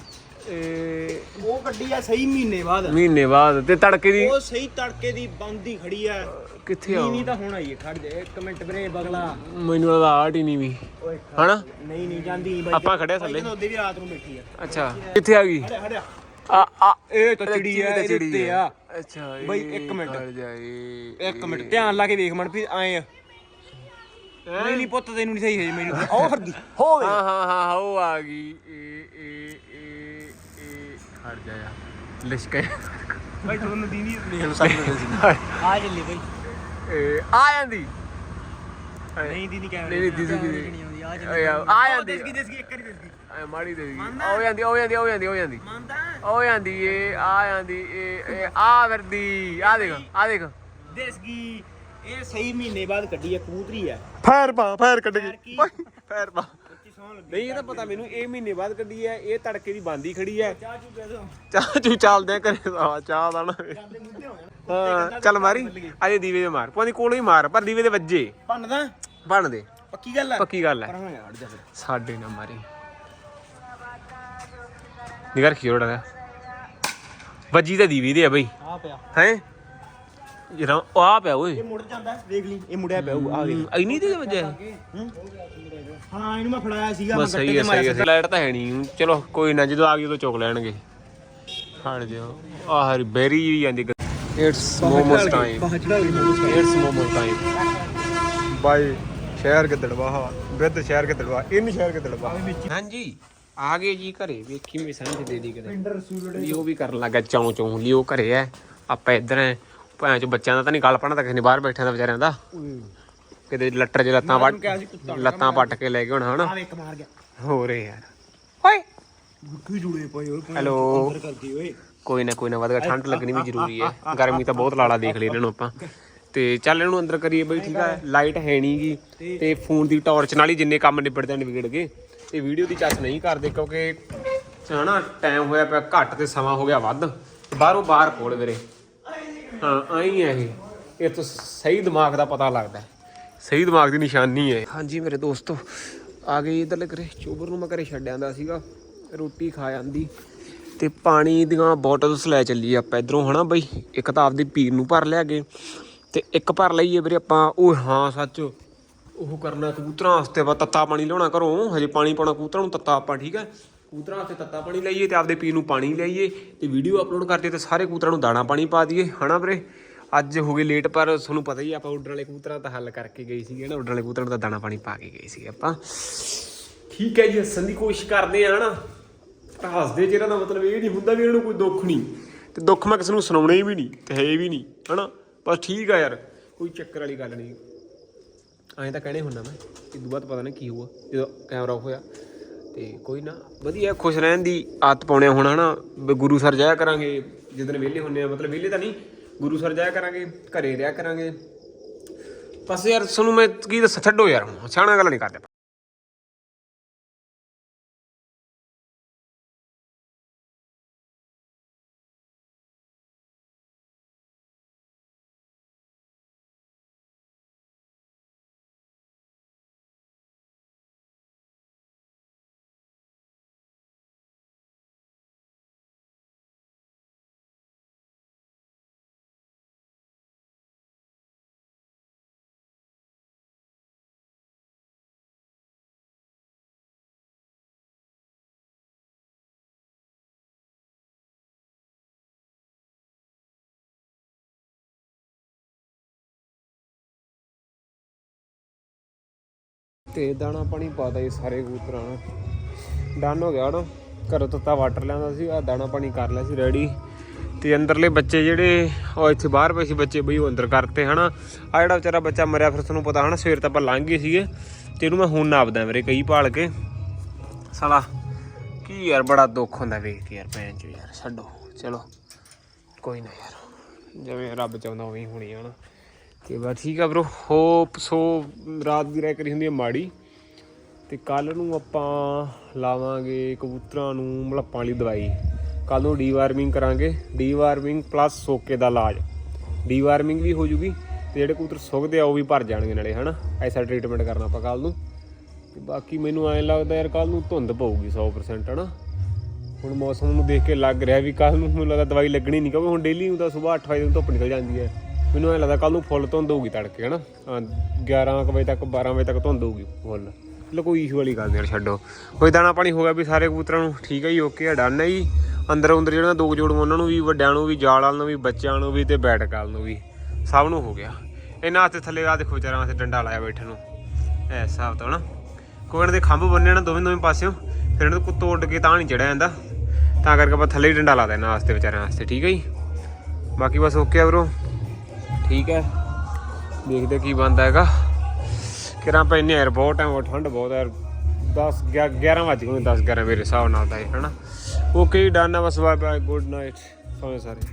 ਇਹ ਉਹ ਕੱਢੀ ਆ ਸਹੀ ਮਹੀਨੇ ਬਾਅਦ। ਮਹੀਨੇ ਬਾਅਦ ਤੇ ਤੜਕੇ ਦੀ ਉਹ ਸਹੀ ਤੜਕੇ ਦੀ ਬੰਦੀ ਖੜੀ ਆ। ਕਿੱਥੇ ਆ ਨਹੀਂ ਤਾਂ ਹੁਣ ਆਈ ਹੈ ਖੜ ਜਾ ਇੱਕ ਮਿੰਟ ਵੀਰੇ ਬਗਲਾ। ਮੈਨੂੰ ਲੱਗਦਾ ਆਟ ਹੀ ਨਹੀਂ ਵੀ ਓਏ ਹਨਾ? ਨਹੀਂ ਨਹੀਂ ਜਾਂਦੀ ਬਾਈ। ਆਪਾਂ ਖੜਿਆ ਥੱਲੇ। ਉਹਦੇ ਵੀ ਰਾਤ ਨੂੰ ਬੈਠੀ ਆ। ਅੱਛਾ ਕਿੱਥੇ ਆ ਗਈ? ਹੜਿਆ ਆ ਆ ਇਹ ਤਾਂ ਚਿੜੀ ਆ, ਇਹਦੇ ਚਿੜੀ ਉੱਤੇ ਆ। ਅੱਛਾ ਬਈ, ਇੱਕ ਮਿੰਟ। ਖੜ ਜਾ, ਇਹ- ਇੱਕ ਮਿੰਟ ਧਿਆਨ ਲਾ ਕੇ ਵੇਖ ਮਨ ਵੀ ਆਏ ਆ। ਨਹੀਂ ਨਹੀਂ ਪੁੱਤ ਤੈਨੂੰ ਨਹੀਂ ਸਹੀ ਹੈ ਮੈਨੂੰ। ਉਹ ਫਿਰਦੀ ਹੋ ਹਾਂ ਹਾਂ ਹਾਂ ਉਹ ਆ ਗਈ। ਇਹ ਇਹ ਇਹ ਇਹ ਖੜ ਜਾ ਯਾਰ। ਲਿਸ਼ਕੇ ਬਾਈ ਤੁਹਾਨੂੰ ਦੀਦੀ ਲਓ ਸਾਡੀ ਆ ਜੱਲੀ ਬਾਈ। ਇਹ ਆ ਜਾਂਦੀ। ਨਹੀਂ ਦੀਦੀ ਕੈਮਰੇ ਨਹੀਂ ਨਹੀਂ ਦੀਦੀ ਦੀਦੀ ਆ ਓਏ ਆ ਆ ਜਾਂਦੀ। ਦੇਸਗੀ ਦੇਸਗੀ ਇੱਕ ਵਾਰੀ ਦੇਸਗੀ। ਐ ਮਾੜੀ ਦੇ ਉਹ ਜਾਂਦੀ ਉਹ ਜਾਂਦੀ ਉਹ ਜਾਂਦੀ ਉਹ ਜਾਂਦੀ। ਮੰਨਦਾ? ਉਹ ਜਾਂਦੀ ਇਹ ਆ ਜਾਂਦੀ ਇਹ ਇਹ ਆ ਵਰਦੀ ਆ ਦੇਖ ਆ ਦੇਖ। ਦੇਸਗੀ। ਇਹ ਸਹੀ ਮਹੀਨੇ ਬਾਅਦ ਕੱਢੀ ਆ ਕਬੂਤਰੀ ਆ। ਫਾਇਰ ਪਾ ਫਾਇਰ ਕੱਢ ਕੀ? ਫਾਇਰ ਪਾ। ਨਹੀਂ ਇਹ ਤਾਂ ਪਤਾ ਮੈਨੂੰ ਇਹ ਮਹੀਨੇ ਬਾਅਦ ਕੱਢੀ ਹੈ ਇਹ ਤੜਕੇ ਦੀ ਬੰਦੀ ਖੜੀ ਹੈ। ਚਾਹ ਚੂ ਪੈ ਦੋ। ਚਾਹ ਚੂ ਚੱਲਦੇ ਆ ਘਰੇ ਆ ਚਾਹ ਦਾ ਨਾ। ਹੋ ਹਾਂ ਚੱਲ ਮਾਰੀ ਅਜੇ ਦੀਵੇ ਦੇ ਮਾਰ। ਪਾਣੀ ਕੋਲੋਂ ਹੀ ਮਾਰ ਪਰ ਦੀਵੇ ਦੇ ਵੱਜੇ। ਭੰਨਦਾ ਬਣ ਦੇ ਪੱਕੀ ਗੱਲ ਆ ਪੱਕੀ ਗੱਲ ਹੈ। ਹਾਂ ਸਾਡੇ ਨਾ ਮਾਰੀ। ਨਿਗਰ ਖਿਓੜਾ ਦਾ ਵੱਜੀ ਤਾਂ ਦੀਵੇ ਦੇ ਆ ਬਈ। ਆ ਪਿਆ। ਹੈ? ਜਰਾ ਆ ਪਿਆ ਓਏ। ਇਹ ਮੁੜ ਜਾਂਦਾ ਦੇਖ ਲਈ ਇਹ ਮੁੜਿਆ ਪਿਆ ਉਹ ਆ ਵੇਖ ਇੰਨੀ ਦੇ ਵੱਜਿਆ ਹਾਂ। ਇਹਨੂੰ ਮੈਂ ਫੜਾਇਆ ਸੀਗਾ ਮੈਂ ਬਸ ਗੱਟੇ ਸਹੀ ਤੇ ਹੈ ਸਹੀ ਮਾਰਿਆ ਹੈ। ਲਾਈਟ ਤਾਂ ਹੈ ਨਹੀਂ ਚਲੋ ਕੋਈ ਨਾ ਜਦੋਂ ਆ ਗਈ ਉਦੋਂ ਚੁੱਕ ਲੈਣਗੇ। ਆਹ ਹਰੀ ਬੈਰੀ ਵੀ ਜਾਂਦੀ it's momos time it's momos time ਬਾਈ ਸ਼ਹਿਰ ਗਿੱਦੜਵਾ ਵਿਦ ਸ਼ਹਿਰ ਗਿੱਦੜਵਾ ਇਨ ਸ਼ਹਿਰ ਗਿੱਦੜਵਾ ਹਾਂਜੀ ਆ ਗਏ ਜੀ ਘਰੇ। ਵੇਖੀ ਮੈਂ ਸਾਂਝ ਦੇ ਦੀ ਕਿਤੇ। ਲਿਓ ਵੀ ਕਰਨ ਲੱਗਾ ਚੌਂ ਚੌਂ ਲਿਓ ਘਰੇ ਐ ਆਪਾਂ ਇੱਧਰ ਐ ਭਾਂ ਚ ਬੱਚਿਆਂ ਦਾ ਤਾਂ ਨਹੀਂ ਗੱਲ ਪਣਾ ਤਾਂ ਕਿਸੇ ਨੇ ਬਾਹਰ ਬੈਠਿਆਂ ਦਾ ਵਿਚਾਰਿਆਂ ਦਾ। ਕਿਤੇ ਲੱਟਰ 'ਚ ਲੱਤਾਂ ਵੱਟ ਲੱਤਾਂ ਪੱਟ ਕੇ ਲੈ ਗਏ ਹੁਣ ਹਨਾ? ਆ ਵੇਖ ਮਾਰ ਗਿਆ। ਹੋ ਰੇ ਯਾਰ। ਓਏ! ਕੀ ਜੁੜੇ ਪਏ ਓਏ ਹੈਲੋ? ਅੰਦਰ ਕਰਦੀ ਓਏ। ਕੋਈ ਨਾ ਕੋਈ ਨਾ ਵਧਗਾ ਠੰਡ ਲੱਗਣੀ ਵੀ ਜ਼ਰੂਰੀ ਹੈ। ਗਰਮੀ ਤਾਂ ਬਹੁਤ ਲਾਲਾ ਦੇਖ ਲਈ ਇਹਨਾਂ ਨੂੰ ਆਪਾਂ। ਤੇ ਚੱਲ ਇਹਨੂੰ ਅੰਦਰ ਕਰੀਏ ਬਈ ਠੀਕ ਆ? ਲਾਈਟ ਹੈ ਨਹੀਂਗੀ ਤੇ ਫੋਨ ਦੀ ਟਾਰਚ ਨਾਲ ਹੀ ਜਿੰਨੇ ਕੰਮ ਨਿਬੜਦੇ ਨੇ ਵਿਗੜ ਗਏ। ਤੇ ਵੀਡੀਓ ਦੀ ਚੱਸ ਨਹੀਂ ਕਰਦੇ ਕਿਉਂਕਿ ਹਨਾ ਟਾਈਮ ਹੋਇਆ ਪਿਆ ਘੱਟ ਤੇ ਸਮਾਂ ਹੋ ਗਿਆ ਵੱਧ। ਬਾਹਰੋਂ ਬਾਹਰ ਕੋਲ ਵੀਰੇ। ਹਾਂ ਆਈ ਹੈ ਇਹ ਇਹ ਤੋਂ ਸਹੀ ਦਿਮਾਗ ਦਾ ਪਤਾ ਲੱਗਦਾ। ਹੈ। ਸਹੀ ਦਿਮਾਗ ਦੀ ਨਿਸ਼ਾਨੀ ਹੈ। ਹਾਂਜੀ ਮੇਰੇ ਦੋਸਤੋ, ਆ ਗਏ ਇਧਰਲੇ ਘਰੇ। ਚੋਬਰ ਨੂੰ ਮੈਂ ਘਰੇ ਛੱਡ ਆਂਦਾ ਸੀਗਾ, ਰੋਟੀ ਖਾ ਜਾਂਦੀ ਤੇ ਪਾਣੀ ਦੀਆਂ ਬੋਟਲਸ ਲੈ ਚੱਲੀਏ ਆਪਾਂ ਇਧਰੋਂ, ਹਨਾ ਬਈ? ਇੱਕ ਤਾਂ ਆਪਦੀ ਪੀਰ ਨੂੰ ਭਰ ਲਿਆ ਗਏ ਤੇ ਇੱਕ ਭਰ ਲਈਏ ਵੀਰੇ ਆਪਾਂ। ਉਹ ਹਾਂ, ਸੱਚ। ਉਹ ਕਰਨਾ ਕਬੂਤਰਾਂ ਵਾਸਤੇ ਵਾ ਤੱਤਾ ਪਾਣੀ ਲਿਆਉਣਾ ਘਰੋਂ। ਹਜੇ ਪਾਣੀ ਪਾਉਣਾ ਕਬੂਤਰਾਂ ਨੂੰ ਤੱਤਾ ਆਪਾਂ, ਠੀਕ ਹੈ? ਕੂਤਰਾਂ ਵਾਸਤੇ ਤੱਤਾ ਪਾਣੀ ਲਈਏ ਤੇ ਆਪਦੇ ਪੀ ਨੂੰ ਪਾਣੀ ਲਿਆਈਏ ਤੇ ਵੀਡੀਓ ਅਪਲੋਡ ਕਰਦੇ ਤੇ ਸਾਰੇ ਕੂਤਰਾਂ ਨੂੰ ਦਾਣਾ ਪਾਣੀ ਪਾ ਦਈਏ, ਹਨਾ ਵੀਰੇ? ਅੱਜ ਹੋ ਗਏ ਲੇਟ ਪਰ ਤੁਹਾਨੂੰ ਪਤਾ ਹੀ ਆਪਾਂ ਉੱਡਣ ਵਾਲੇ ਕੂਤਰਾਂ ਦਾ ਹੱਲ ਕਰਕੇ ਗਏ ਸੀਗੇ ਨਾ ਉੱਡਣ ਵਾਲੇ ਕੂਤਰਾਂ ਦਾ ਦਾਣਾ ਪਾਣੀ ਪਾ ਕੇ ਗਏ ਸੀਗੇ ਆਪਾਂ। ਠੀਕ ਹੈ ਜੀ, ਹੱਸਣ ਦੀ ਕੋਸ਼ਿਸ਼ ਕਰਦੇ ਆ, ਹਨਾ? ਪਰ ਹੱਸਦੇ ਚਿਹਰਾ ਦਾ ਮਤਲਬ ਇਹ ਨਹੀਂ ਹੁੰਦਾ ਵੀ ਇਹਨਾਂ ਨੂੰ ਕੋਈ ਦੁੱਖ ਨਹੀਂ। ਤੇ ਦੁੱਖ ਮੈਂ ਕਿਸੇ ਨੂੰ ਸੁਣਾਉਣਾ ਹੀ ਵੀ ਨਹੀਂ, ਤੇ ਹੈ ਵੀ ਨਹੀਂ, ਹਨਾ? ਬਸ ਠੀਕ ਆ ਯਾਰ, ਕੋਈ ਚੱਕਰ ਵਾਲੀ ਗੱਲ ਨਹੀਂ। ਐਂ ਤਾਂ ਕਹਿਣੇ ਹੁੰਨਾ ਮੈਂ ਕਿ ਬਾਅਦ ਪਤਾ ਨਹੀਂ ਕੀ ਹੋਊਗਾ, ਜਦੋਂ ਕੈਮਰਾ ਆਫ ਹੋਇਆ। ਤੇ ਕੋਈ ਨਾ। ਵਧੀਆ, ਖੁਸ਼ ਰਹਿਣ ਦੀ ਆਦਤ ਪਾਉਣੇ ਹੁਣ, ਹਨਾ? ਵੀ ਗੁਰੂ ਸਰ ਜਾਇਆ ਕਰਾਂਗੇ ਜਦੋਂ ਵਿਹਲੇ ਹੁੰਨੇ ਆ, ਮਤਲਬ ਵਿਹਲੇ ਤਾਂ ਨਹੀਂ, ਗੁਰੂ ਸਰ ਜਾਇਆ ਕਰਾਂਗੇ, ਘਰੇ ਰਿਹਾ ਕਰਾਂਗੇ। ਬਸ ਯਾਰ, ਤੁਹਾਨੂੰ ਮੈਂ ਕੀ ਦੱਸਾਂ, ਛੱਡੋ ਯਾਰ ਹੁਣ, ਸਿਆਣਾ ਗੱਲ ਨਹੀਂ ਕਰਦੇ। ਤੇ ਦਾਣਾ ਪਾਣੀ ਪਾਤਾ ਜੀ ਸਾਰੇ ਕਬੂਤਰਾਂ ਨੂੰ। ਡਨ ਹੋ ਗਿਆ ਹੁਣ। ਘਰੋਂ ਤੱਤਾ ਵਾਟਰ ਲਿਆਂਦਾ ਸੀ ਆ ਦਾਣਾ ਪਾਣੀ ਕਰ ਲਿਆ ਸੀ ਰੈਡੀ ਤੇ ਅੰਦਰਲੇ ਬੱਚੇ ਜਿਹੜੇ, ਉਹ ਇੱਥੇ ਬਾਹਰ ਪਏ ਸੀ ਬੱਚੇ, ਬਈ ਉਹ ਅੰਦਰ ਕਰਤੇ ਹਨਾ। ਆ ਜਿਹੜਾ ਵਿਚਾਰਾ ਬੱਚਾ ਮਰਿਆ ਫਿਰ ਤੁਹਾਨੂੰ ਪਤਾ ਹਨਾ, ਸਵੇਰ ਤਾਂ ਆਪਾਂ ਲੰਘ ਗਏ ਸੀਗੇ। ਤੇ ਇਹਨੂੰ ਮੈਂ ਹੁਣ ਨਾਪਦਾ ਮੇਰੇ ਕਈ ਪਾਲ ਕੇ। ਸਾਲਾ, ਕੀ ਯਾਰ ਬੜਾ ਦੁੱਖ ਹੁੰਦਾ ਵੇਖ ਕੇ ਯਾਰ, ਭੈਣ ਚੋ ਯਾਰ, ਛੱਡੋ। ਚਲੋ, ਕੋਈ ਨਾ ਯਾਰ। ਜਿਵੇਂ ਰੱਬ ਚਾਹੁੰਦਾ ਉਵੇਂ ਹੀ ਹੋਣੀ ਆ ਨਾ ਤੇ ਬਸ ਠੀਕ ਆ ਬ్రో ਹੋਪ ਸੋ ਰਾਤ ਦੀ ਰਹਿ ਕਰੀ ਹੁੰਦੀ ਹੈ ਮਾੜੀ। ਤੇ ਕੱਲ ਨੂੰ ਆਪਾਂ ਲਾਵਾਂਗੇ ਕਬੂਤਰਾਂ ਨੂੰ ਮਲੱਪਾਂ ਵਾਲੀ ਦਵਾਈ। ਕੱਲ ਨੂੰ ਡੀਵਾਰਮਿੰਗ ਕਰਾਂਗੇ। ਡੀਵਾਰਮਿੰਗ ਪਲੱਸ ਸੋਕੇ ਦਾ ਇਲਾਜ। ਡੀਵਾਰਮਿੰਗ ਵੀ ਹੋ ਜੂਗੀ ਤੇ ਜਿਹੜੇ ਕਬੂਤਰ ਸੁੱਕਦੇ ਆ ਉਹ ਵੀ ਭਰ ਜਾਣਗੇ ਨਾਲੇ, ਹਨਾ? ਐਸਾ ਟ੍ਰੀਟਮੈਂਟ ਕਰਨਾ ਆਪਾਂ ਕੱਲ ਨੂੰ। ਤੇ ਬਾਕੀ ਮੈਨੂੰ ਐਂ ਲੱਗਦਾ ਯਾਰ ਕੱਲ ਨੂੰ ਧੁੰਦ ਪਊਗੀ 100% ਹਨਾ? ਹੁਣ ਮੌਸਮ ਨੂੰ ਦੇਖ ਕੇ ਲੱਗ ਰਿਹਾ ਵੀ ਕੱਲ ਨੂੰ ਮੈਨੂੰ ਲੱਗਦਾ ਦਵਾਈ ਲੱਗਣੀ ਨਹੀਂ ਕਿਉਂਕਿ ਹੁਣ ਡੇਲੀ ਨੂੰ ਤਾਂ ਸਵੇਰ 8 ਵਜੇ ਤੋਂ ਧੁੱਪ ਨਿਕਲ ਜਾਂਦੀ ਹੈ। ਮੈਨੂੰ ਐਂ ਲੱਗਦਾ ਕੱਲ ਨੂੰ ਫੁੱਲ ਧੁੰਦ ਹੋਊਗੀ ਤੜਕੇ ਹਨਾ? ਹਾਂ, 11 ਕੁ ਵਜੇ ਤੱਕ 12 ਵਜੇ ਤੱਕ ਧੁੰਦ ਹੋਊਗੀ ਫੁੱਲ। ਚਲੋ ਕੋਈ ਇਸ਼ੂ ਵਾਲੀ ਗੱਲ ਨਹੀਂ ਯਾਰ ਛੱਡੋ। ਕੋਈ ਦਾਣਾ ਪਾਣੀ ਹੋ ਗਿਆ ਵੀ ਸਾਰੇ ਕਬੂਤਰਾਂ ਨੂੰ ਠੀਕ ਹੈ ਜੀ ਓਕੇ ਆ ਡਨ ਹੈ ਜੀ। ਅੰਦਰ ਅੰਦਰ ਜਿਹੜਾ ਦੋ ਜੋੜ ਉਹਨਾਂ ਨੂੰ ਵੀ ਵੱਡਿਆਂ ਨੂੰ ਵੀ ਜਾਲ ਵਾਲ ਨੂੰ ਵੀ ਬੱਚਿਆਂ ਨੂੰ ਵੀ ਤੇ ਬੈਠ ਕਾਲ ਨੂੰ ਵੀ ਸਭ ਨੂੰ ਹੋ ਗਿਆ। ਇਹਨਾਂ ਹੱਥ ਥੱਲੇ ਆ ਦੇਖੋ ਵਿਚਾਰਾਂ ਵਾਸਤੇ ਡੰਡਾ ਲਾਇਆ ਬੈਠਣ ਨੂੰ। ਐ ਹਿਸਾਬ ਤੋਂ ਨਾ ਕੋਈ ਇਹਨਾਂ ਦੇ ਖੰਭ ਬੰਨੇ ਨਾ ਦੋਵੇਂ ਦੋਵੇਂ ਪਾਸਿਓਂ ਫਿਰ ਇਹਨਾਂ ਨੂੰ ਤੋੜ ਕੇ ਤਾਂ ਨਹੀਂ ਚੜਿਆ ਜਾਂਦਾ। ਤਾਂ ਕਰਕੇ ਆਪਾਂ ਥੱਲੇ ਹੀ ਡੰਡਾ ਲਾ ਦੇਣਾ ਵਾਸਤੇ ਵਿਚਾਰਿਆਂ ਵਾਸਤੇ ਠੀਕ ਹੈ ਜੀ? ਬਾਕੀ ਬਸ ਓਕੇ ਆ ਬ్రో ਠੀਕ ਹੈ। ਦੇਖਦੇ ਕੀ ਬੰਦਾ ਹੈਗਾ। ਕਿਰਾਂ ਪੈਨੇ ਯਾਰ ਬਹੁਤ ਟਾਈਮ ਠੰਡ ਬਹੁਤ ਹੈ 10 11 ਵਜ ਗਏ 10 11 ਮੇਰੇ ਹਿਸਾਬ ਨਾਲ ਤਾਂ ਹੈ ਹਨਾ। ਓਕੇ ਡਨ ਆ, ਬਸ ਬਾਏ ਬਾਏ ਗੁੱਡ ਨਾਈਟ ਸੋਹਣੇ ਸਾਰੇ।